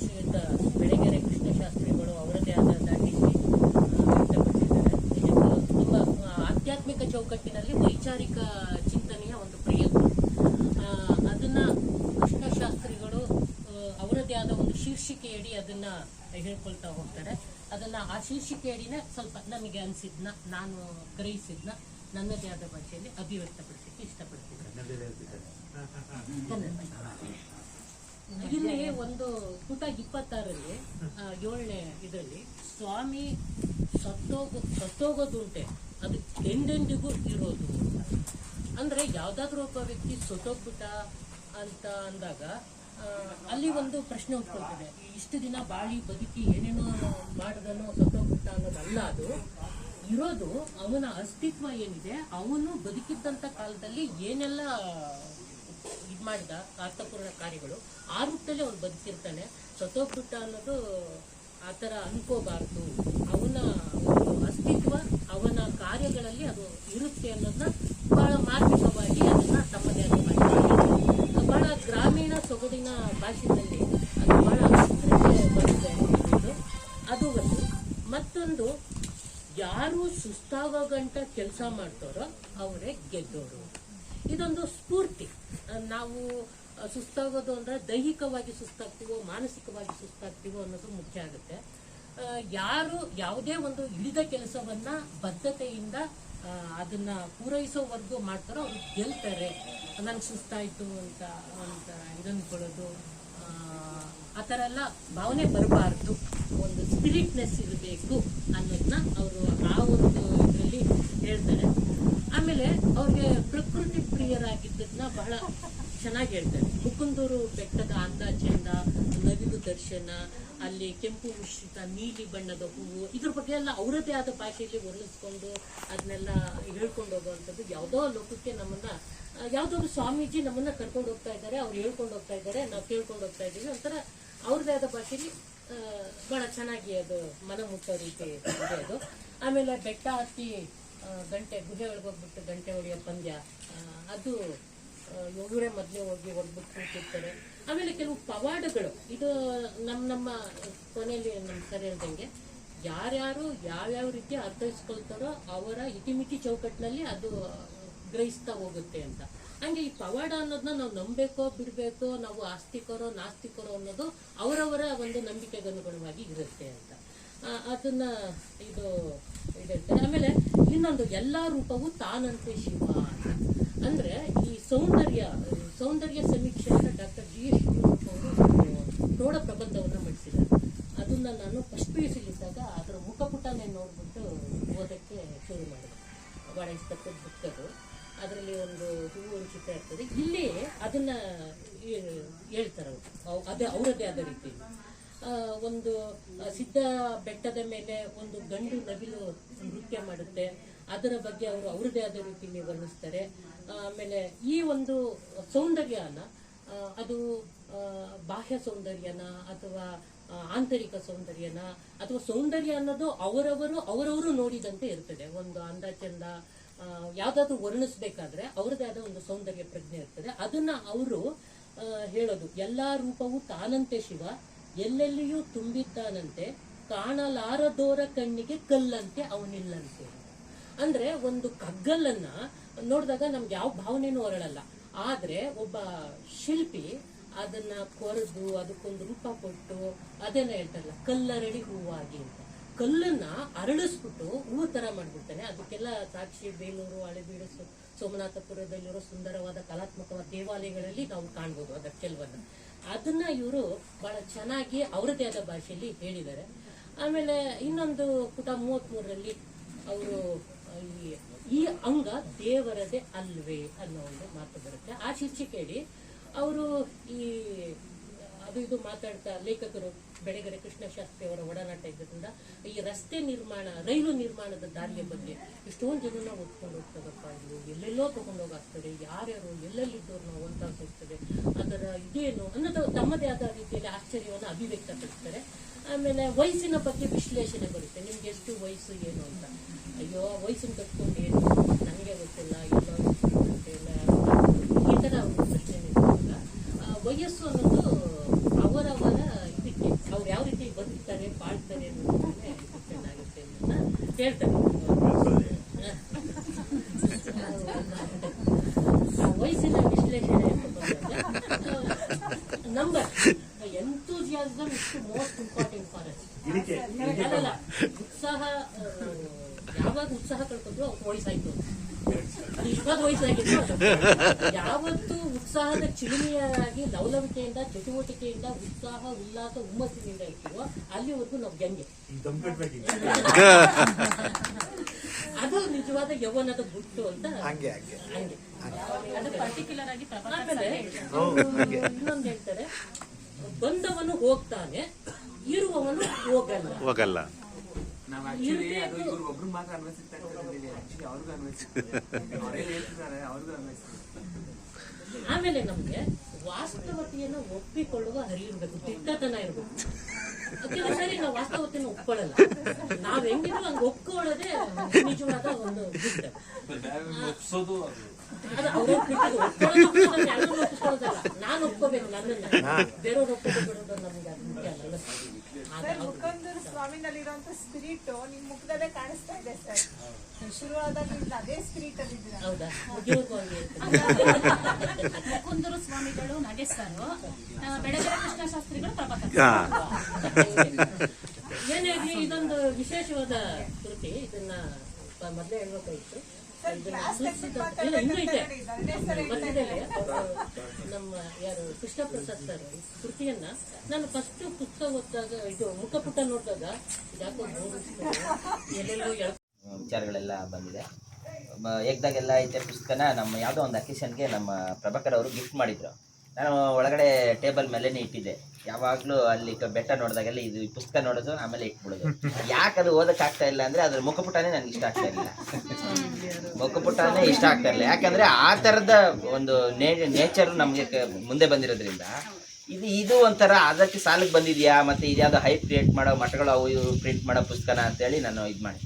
ಶ್ರೀಯುತ ಬೆಳಗೆರೆ ಕೃಷ್ಣಶಾಸ್ತ್ರಿಗಳು ಅವರದೇ ಆದ ದಾಟಿಸಿ ವ್ಯಕ್ತಪಡಿಸಿದ್ದಾರೆ. ನಿಜಕ್ಕೂ ತುಂಬ ಆಧ್ಯಾತ್ಮಿಕ ಚೌಕಟ್ಟಿನಲ್ಲಿ ವೈಚಾರಿಕ ಚಿಂತನೆಯ ಒಂದು ಪ್ರಯತ್ನ. ಅದನ್ನ ಕೃಷ್ಣಶಾಸ್ತ್ರಿಗಳು ಅವರದೇ ಆದ ಒಂದು ಶೀರ್ಷಿಕೆಯಡಿ ಅದನ್ನ ಹೇಳ್ಕೊಳ್ತಾ ಹೋಗ್ತಾರೆ. ಅದನ್ನ ಆ ಶೀರ್ಷಿಕೆಯಡಿನೇ ಸ್ವಲ್ಪ ನಮಗೆ ಅನಿಸಿದ್ನ ನಾನು ಗ್ರಹಿಸಿದ್ನ ನನ್ನದೇ ಆದ ಭಾಷೆಯಲ್ಲಿ ಅಭಿವ್ಯಕ್ತಪಡಿಸಲಿಕ್ಕೆ ಇಷ್ಟಪಡ್ತೀನಿ. ಇಲ್ಲಿ ಒಂದು ಪುಟ ಇಪ್ಪತ್ತಾರಲ್ಲಿ ಏಳನೇ ಇದರಲ್ಲಿ, ಸ್ವಾಮಿ ಸತ್ತೋಗ, ಸತ್ತೋಗೋದುಂಟೆ. ಅದು ಎಂದೆಂದಿಗೂ ಇರೋದು. ಅಂದ್ರೆ ಯಾವ್ದಾದ್ರು ಒಬ್ಬ ವ್ಯಕ್ತಿ ಸತ್ತೋಗ್ಬಿಟ್ಟ ಅಂತ ಅಂದಾಗ ಅಲ್ಲಿ ಒಂದು ಪ್ರಶ್ನೆ ಉಟ್ಕೊಳ್ತದೆ. ಇಷ್ಟು ದಿನ ಬಾಳಿ ಬದುಕಿ ಏನೇನೋ ಮಾಡಿದನೋ, ಸತ್ತೋಗ್ಬಿಟ್ಟ ಅನ್ನೋದಲ್ಲ ಅದು. ಇರೋದು ಅವನ ಅಸ್ತಿತ್ವ ಏನಿದೆ, ಅವನು ಬದುಕಿದ್ದಂತ ಕಾಲದಲ್ಲಿ ಏನೆಲ್ಲ ಇದು ಮಾಡಿದ ಅರ್ಥಪೂರ್ಣ ಕಾರ್ಯಗಳು ಆ ರೂಪದಲ್ಲಿ ಅವನು ಬದುಕಿರ್ತಾನೆ. ಸತ್ತೋಗ್ಬಿಟ್ಟ ಅನ್ನೋದು ಆ ಥರ ಅನ್ಕೋಬಾರ್ದು. ಅವನ ಅಸ್ತಿತ್ವ, ಅವನ ಕಾರ್ಯಗಳಲ್ಲಿ ಅದು ಇರುತ್ತೆ ಅನ್ನೋದನ್ನ ಬಹಳ ಮಾರ್ಮಿಕವಾಗಿ ಅದನ್ನ ತಮ್ಮದೇ ಮಾಡಿದ್ದಾರೆ ಬಹಳ ಗ್ರಾಮೀಣ ಸೊಗಡಿನ ಭಾಷೆಯಲ್ಲಿ ಅದು ಬಹಳ ಬರುತ್ತೆ ಅನ್ನೋದು. ಅದು ಒಂದು. ಮತ್ತೊಂದು, ಯಾರು ಸುಸ್ತಾಗೋ ಗಂಟ ಕೆಲಸ ಮಾಡ್ತಾರೋ ಅವರೇ ಗೆದ್ದೋರು. ಇದೊಂದು ಸ್ಫೂರ್ತಿ. ನಾವು ಸುಸ್ತಾಗೋದು ಅಂದ್ರೆ ದೈಹಿಕವಾಗಿ ಸುಸ್ತಾಗ್ತೀವೋ, ಮಾನಸಿಕವಾಗಿ ಸುಸ್ತಾಗ್ತೀವೋ ಅನ್ನೋದು ಮುಖ್ಯ ಆಗುತ್ತೆ. ಯಾರು ಯಾವುದೇ ಒಂದು ಇಳಿದ ಕೆಲಸವನ್ನ ಬದ್ಧತೆಯಿಂದ ಅದನ್ನ ಪೂರೈಸೋವರೆಗೂ ಮಾಡ್ತಾರೋ ಅವ್ರು ಗೆಲ್ತಾರೆ. ನಂಗೆ ಸುಸ್ತಾಯ್ತು ಅಂತ ಅಂತ ಇದನ್ಕೊಳ್ಳೋದು, ಆ ಥರ ಎಲ್ಲ ಭಾವನೆ ಬರಬಾರ್ದು. ಒಂದು ಸ್ಪಿರಿಟ್ನೆಸ್ ಇರಬೇಕು ಅನ್ನೋದನ್ನ ಅವರು ಆ ಒಂದು ಇದರಲ್ಲಿ ಹೇಳ್ತಾರೆ. ಆಮೇಲೆ ಅವ್ರಿಗೆ ಪ್ರಕೃತಿ ಪ್ರಿಯರಾಗಿದ್ದದನ್ನ ಬಹಳ ಚೆನ್ನಾಗಿ ಹೇಳ್ತಾರೆ. ಮುಕುಂದೂರು ಬೆಟ್ಟದ ಅಂದ ಚಂದ ನವಿಲು ದರ್ಶನ, ಅಲ್ಲಿ ಕೆಂಪು ಮಿಶ್ರಿತ ನೀಲಿ ಬಣ್ಣದ ಹೂವು, ಇದ್ರ ಬಗ್ಗೆ ಎಲ್ಲ ಅವರದೇ ಆದ ಭಾಷೆಯಲ್ಲಿ ವರ್ಣಿಸ್ಕೊಂಡು ಅದನ್ನೆಲ್ಲ ಹೇಳ್ಕೊಂಡು ಹೋಗುವಂಥದ್ದು ಯಾವುದೋ ಲೋಕಕ್ಕೆ ನಮ್ಮನ್ನ, ಯಾವ್ದಾದ್ರು ಸ್ವಾಮೀಜಿ ನಮ್ಮನ್ನ ಕರ್ಕೊಂಡು ಹೋಗ್ತಾ ಇದ್ದಾರೆ, ಅವ್ರು ಹೇಳ್ಕೊಂಡು ಹೋಗ್ತಾ ಇದ್ದಾರೆ, ನಾವು ಕೇಳ್ಕೊಂಡು ಹೋಗ್ತಾ ಇದ್ದೀವಿ. ಒಂಥರ ಅವ್ರದೇ ಆದ ಭಾಷೆಯಲ್ಲಿ ಬಹಳ ಚೆನ್ನಾಗಿ ಅದು ಮನ ಮುಟ್ಟೋ ರೀತಿ ಅದು. ಆಮೇಲೆ ಬೆಟ್ಟ ಹತ್ತಿ ಗಂಟೆ ಗುಹೆ ಹೋಗ್ಬಿಟ್ಟು ಗಂಟೆ ಹೊಡೆಯೋ ಪಂದ್ಯ. ಅದು ಇವರೇ ಮೊದಲೇ ಹೋಗಿ ಹೊಡ್ಬಿಟ್ಟು ಕೂತಿರ್ತಾರೆ. ಆಮೇಲೆ ಕೆಲವು ಪವಾಡಗಳು. ಇದು ನಮ್ಮ ನಮ್ಮ ಕೊನೆಯಲ್ಲಿ ನಮ್ಮ ಸರ್ ಹೇಳ್ದಂಗೆ, ಯಾರ್ಯಾರು ಯಾವ್ಯಾವ ರೀತಿ ಅರ್ಥೈಸ್ಕೊಳ್ತಾರೋ ಅವರ ಇತಿಮಿತಿ ಚೌಕಟ್ಟಿನಲ್ಲಿ ಅದು ಗ್ರಹಿಸ್ತಾ ಹೋಗುತ್ತೆ ಅಂತ. ಹಂಗೆ ಈ ಪವಾಡ ಅನ್ನೋದನ್ನ ನಾವು ನಂಬೇಕೋ ಬಿಡಬೇಕೋ, ನಾವು ಆಸ್ತಿಕರೋ ನಾಸ್ತಿಕರೋ ಅನ್ನೋದು ಅವರವರ ಒಂದು ನಂಬಿಕೆಗನುಗುಣವಾಗಿ ಇರುತ್ತೆ ಅಂತ. ಅದನ್ನ ಇದು ಇದಿರ್ತಾರೆ ಆಮೇಲೆ ಇನ್ನೊಂದು ಎಲ್ಲ ರೂಪವು ತಾನಂತೆ ಶಿವ ಅಂದ್ರೆ ಈ ಸೌಂದರ್ಯ ಸೌಂದರ್ಯ ಸಮೀಕ್ಷೆಯನ್ನು ಡಾಕ್ಟರ್ ಜಿ ಎಸ್ ಅವರು ಪ್ರೌಢ ಪ್ರಬಂಧವನ್ನು ಮಾಡಿಸಿದ್ದಾರೆ. ಅದನ್ನ ನಾನು ಫಸ್ಟ್ ಪಿ ಯು ಅದರ ಮುಖಪುಟನೇ ನೋಡ್ಬಿಟ್ಟು ಓದಕ್ಕೆ ಶುರು ಮಾಡಿದೆ. ಬಹಳ ಇಷ್ಟಪಟ್ಟು ಬುಕ್ ಅದು. ಅದರಲ್ಲಿ ಒಂದು ಹೂವು ಒಂದು ಚಿತ್ರ ಇರ್ತದೆ ಇಲ್ಲಿ ಅದನ್ನ ಹೇಳ್ತಾರೆ ಅವರು ಅವ್- ಅದೇ, ಅವರದೇ ಆದ ರೀತಿ ಒಂದು ಸಿದ್ಧ ಬೆಟ್ಟದ ಮೇಲೆ ಒಂದು ಗಂಡು ನವಿಲು ನೃತ್ಯ ಮಾಡುತ್ತೆ. ಅದರ ಬಗ್ಗೆ ಅವರು ಅವರದೇ ಆದ ರೀತಿಯಲ್ಲಿ ವರ್ಣಿಸ್ತಾರೆ. ಆಮೇಲೆ ಈ ಒಂದು ಸೌಂದರ್ಯನ ಅದು ಬಾಹ್ಯ ಸೌಂದರ್ಯನ ಅಥವಾ ಆಂತರಿಕ ಸೌಂದರ್ಯನ ಅಥವಾ ಸೌಂದರ್ಯ ಅನ್ನೋದು ಅವರವರು ಅವರವರು ನೋಡಿದಂತೆ ಇರ್ತದೆ. ಒಂದು ಅಂದ ಚಂದ ಯಾವ್ದಾದ್ರು ವರ್ಣಿಸ್ಬೇಕಾದ್ರೆ ಅವರದೇ ಆದ ಒಂದು ಸೌಂದರ್ಯ ಪ್ರಜ್ಞೆ ಇರ್ತದೆ. ಅದನ್ನ ಅವರು ಹೇಳೋದು. ಎಲ್ಲಾ ರೂಪವು ತಾನಂತೆ ಶಿವ ಎಲ್ಲೆಲ್ಲಿಯೂ ತುಂಬಿದ್ದಾನಂತೆ, ಕಾಣಲಾರದೋರ ಕಣ್ಣಿಗೆ ಕಲ್ಲಂತೆ ಅವನಿಲ್ಲಂತೆ. ಅಂದ್ರೆ ಒಂದು ಕಗ್ಗಲ್ಲನ್ನ ನೋಡಿದಾಗ ನಮ್ಗೆ ಯಾವ ಭಾವನೆನೂ ಹೊರಳಲ್ಲ ಆದ್ರೆ ಒಬ್ಬ ಶಿಲ್ಪಿ ಅದನ್ನ ಕೊರೆದು ಅದಕ್ಕೊಂದು ರೂಪ ಕೊಟ್ಟು ಅದನ್ನ ಹೇಳ್ತಾರಲ್ಲ ಕಲ್ಲರಳಿ ಹೂವಾಗಿ ಅಂತ. ಕಲ್ಲನ್ನ ಅರಳಿಸ್ಬಿಟ್ಟು ಹೂವು ತರ ಮಾಡ್ಬಿಡ್ತಾನೆ. ಅದಕ್ಕೆಲ್ಲ ಸಾಕ್ಷಿ ಬೇಲೂರು, ಹಳೆಬೀಡು ಸೋಮನಾಥಪುರದಲ್ಲಿರೋ ಸುಂದರವಾದ ಕಲಾತ್ಮಕವಾದ ದೇವಾಲಯಗಳಲ್ಲಿ ನಾವು ಕಾಣ್ಬೋದು ಅದಕ್ಕೆಲ್ವನ್ನ ಕೆಲವನ್ನ. ಅದನ್ನ ಇವರು ಬಹಳ ಚೆನ್ನಾಗಿ ಅವರದೇ ಆದ ಭಾಷೆಯಲ್ಲಿ ಹೇಳಿದ್ದಾರೆ. ಆಮೇಲೆ ಇನ್ನೊಂದು ಪುಟ ಮೂವತ್ತ್ ಮೂರರಲ್ಲಿ ಅವರು ಈ ಈ ಅಂಗ ದೇವರದೇ ಅಲ್ವೇ ಅನ್ನೋ ಒಂದು ಮಾತು ಬರುತ್ತೆ. ಆ ಶೀರ್ಷಿಕೆಯಲ್ಲಿ ಅವರು ಈ, ಅದು ಇದು ಮಾತಾಡ್ತಾ ಲೇಖಕರು ಬೆಳಗೆರೆ ಕೃಷ್ಣಶಾಸ್ತ್ರಿ ಅವರ ಒಡನಾಟ ಇದ್ದರಿಂದ ಈ ರಸ್ತೆ ನಿರ್ಮಾಣ, ರೈಲು ನಿರ್ಮಾಣದ ದಾರಿಯ ಬಗ್ಗೆ ಎಷ್ಟೊಂದು ಜನನ ಓದ್ಕೊಂಡು ಹೋಗ್ತದಪ್ಪ ಇದು ಎಲ್ಲೆಲ್ಲೋ ತಗೊಂಡು ಹೋಗಾಗ್ತದೆ ಯಾರ್ಯಾರು, ಎಲ್ಲೆಲ್ಲಿದ್ದವ್ರು ನಾವು ಅಂತ ಹೋಗ್ತದೆ ಅದರ ಇದೇನು? ಅನ್ನೋದು ತಮ್ಮದೇ ಆದ ರೀತಿಯಲ್ಲಿ ಆಶ್ಚರ್ಯವನ್ನು ಅಭಿವ್ಯಕ್ತಪಡಿಸ್ತಾರೆ. ಆಮೇಲೆ ವಯಸ್ಸಿನ ಬಗ್ಗೆ ವಿಶ್ಲೇಷಣೆ ಬರುತ್ತೆ. ನಿಮ್ಗೆ ಎಷ್ಟು ವಯಸ್ಸು, ಏನು ಅಂತ. ಅಯ್ಯೋ ವಯಸ್ಸನ್ನು ಕಟ್ಕೊಂಡು ಏನು ನನಗೆ ಗೊತ್ತಿಲ್ಲ, ಇಲ್ಲ ಈ ಥರ ಪ್ರಶ್ನೆ ವಯಸ್ಸು ಅನ್ನೋದು ಅವರವರ ಅಂತ ಹೇಳ್ತಾರೆ ವಯಸ್ಸಿನ ವಿಶ್ಲೇಷಣೆ number enthusiasm is most important for us ಉತ್ಸಾಹ ಯಾವಾಗ ಉತ್ಸಾಹ ಕಳ್ಕೊಂಡ್ರು ಅವ್ರ ವಯಸ್ಸಾಯ್ತು ಅದು ಇವಾಗ ವಯಸ್ಸಾಗಿತ್ತು ಅದು. ಉತ್ಸಾಹದ ಚಟುವಟಿಕೆಯಿಂದ ಉತ್ಸಾಹ ಉಲ್ಲಾಸ ಹುಮ್ಮಸ್ಸಿನಿಂದ ಇರ್ತೀವೋ ಅಲ್ಲಿವರೆಗೂ ನಾವು ಗಂಗೆ. ಅದು ನಿಜವಾದ ಯೌವನದ ಗುಟ್ಟು ಅಂತ ಹಂಗೆ ಅದು ಪರ್ಟಿಕ್ಯುಲರ್ ಆಗಿ ಇನ್ನೊಂದು ಹೇಳ್ತಾರೆ ಬಂದವನು ಹೋಗ್ತಾನೆ ಇರುವವನು ಹೋಗಲ್ಲ. ಹೋಗಲ್ಲ. ಒಬ್ರು ಮಾತ್ರ ಆಮೇಲೆ ನಮ್ಗೆ ವಾಸ್ತವತೆಯನ್ನು ಒಪ್ಪಿಕೊಳ್ಳುವ ಅರಿವು ಇರಬೇಕು. ದಿಟ್ಟತನ ಇರಬೇಕು ಕೆಲವು ಸರಿ ನಾವು ವಾಸ್ತವತೆಯನ್ನು ಒಪ್ಕೊಳ್ಳಲ್ಲ. ನಾವ್ ಹೆಂಗಿದ್ರು ಹಂಗ ಒಪ್ಕೊಳ್ಳೋದೇ ನಿಜವಾದ ಒಂದು ನಾನು ಒಪ್ಕೋಬೇಕು ನನ್ನನ್ನ. ಬೇರೆಯವ್ರು ಒಪ್ಪಿಕೊಳ್ಳೋದು ನಮ್ಗೆ ಮುಖ್ಯ ಅಲ್ಲ ಸರ್ ಮುಖಂದೂರು ಸ್ವಾಮಿನಲ್ಲಿರುವಂತ ಸ್ಪಿರಿಟ್ ನಿಮ್ ಮುಖದಲ್ಲೇ ಕಾಣಿಸ್ತಾ ಇದೆ ಸರ್. ಶುರುವಾದಾಗಿಂದ ಅದೇ ಸ್ಪಿರಿಟ್ ಅಲ್ಲಿ ಹೌದಾ? ಮುಗಿಯೋದು ಹಂಗೆ ಇರ್ತದೆ. ಕುಂದೂರು ಸ್ವಾಮಿಗಳು ನಾಗೇಶ್ ಸರ್ ಬೆಳಗೆರೆ ಕೃಷ್ಣ ಶಾಸ್ತ್ರಿಗಳು ಪ್ರಭಾಕರ್. ಹಾ. ಏನೇ ಇದೊಂದು ವಿಶೇಷವಾದ ಕೃತಿ. ಇದನ್ನ ಮೊದಲೇ ಮೊದ್ಲೇ ಹೇಳ್ಬೇಕಾಗಿತ್ತು. ನಮ್ಮ ಯಾರು ಕೃಷ್ಣ ಪ್ರಸಾದ್ ಸರ್ ಕೃತಿಯನ್ನ ನಾನು ಫಸ್ಟ್ ಪುಸ್ತಕ ಓದಿದಾಗ ಇದು ಮುಖಪುಟ ನೋಡಿದಾಗ ಎಲ್ಲೆಲ್ಲೋ ವಿಚಾರಗಳೆಲ್ಲ ಬಂದಿದೆ. ಏಕ್ದಾಗೆಲ್ಲ ಐತೆ ಪುಸ್ತಕನ ನಮ್ಮ ಯಾವುದೋ ಒಂದು ಅಕೇಶನ್ಗೆ ನಮ್ಮ ಪ್ರಭಾಕರ್ ಅವರು ಗಿಫ್ಟ್ ಮಾಡಿದ್ರು. ನಾನು ಒಳಗಡೆ ಟೇಬಲ್ ಮೇಲೇನೆ ಇಟ್ಟಿದ್ದೆ. ಯಾವಾಗಲೂ ಅಲ್ಲಿ ಬೆಟ್ಟ ನೋಡಿದಾಗೆಲ್ಲ ಇದು ಪುಸ್ತಕ ನೋಡೋದು, ಆಮೇಲೆ ಇಟ್ಬಿಡೋದು. ಯಾಕೆ ಅದು ಓದಕ್ ಆಗ್ತಾ ಇಲ್ಲ ಅಂದ್ರೆ ಅದ್ರ ಮುಖಪುಟನೇ ನನಗೆ ಇಷ್ಟ ಆಗ್ತಾ ಇರಲಿಲ್ಲ ಮುಖಪುಟನೇ ಇಷ್ಟ ಆಗ್ತಾ ಇರಲಿಲ್ಲ ಯಾಕಂದ್ರೆ ಆ ತರದ ಒಂದು ನೇಚರ್ ನಮಗೆ ಮುಂದೆ ಬಂದಿರೋದ್ರಿಂದ ಇದು ಇದು ಒಂಥರ ಅದಕ್ಕೆ ಸಾಲಕ್ಕೆ ಬಂದಿದೆಯಾ, ಮತ್ತೆ ಇದ್ಯಾವುದೋ ಹೈಪ್ ಕ್ರಿಯೇಟ್ ಮಾಡೋ ಮಠಗಳು ಅವು ಇವು ಪ್ರಿಂಟ್ ಮಾಡೋ ಪುಸ್ತಕನ ಅಂತೇಳಿ ನಾನು ಇದು ಮಾಡಿ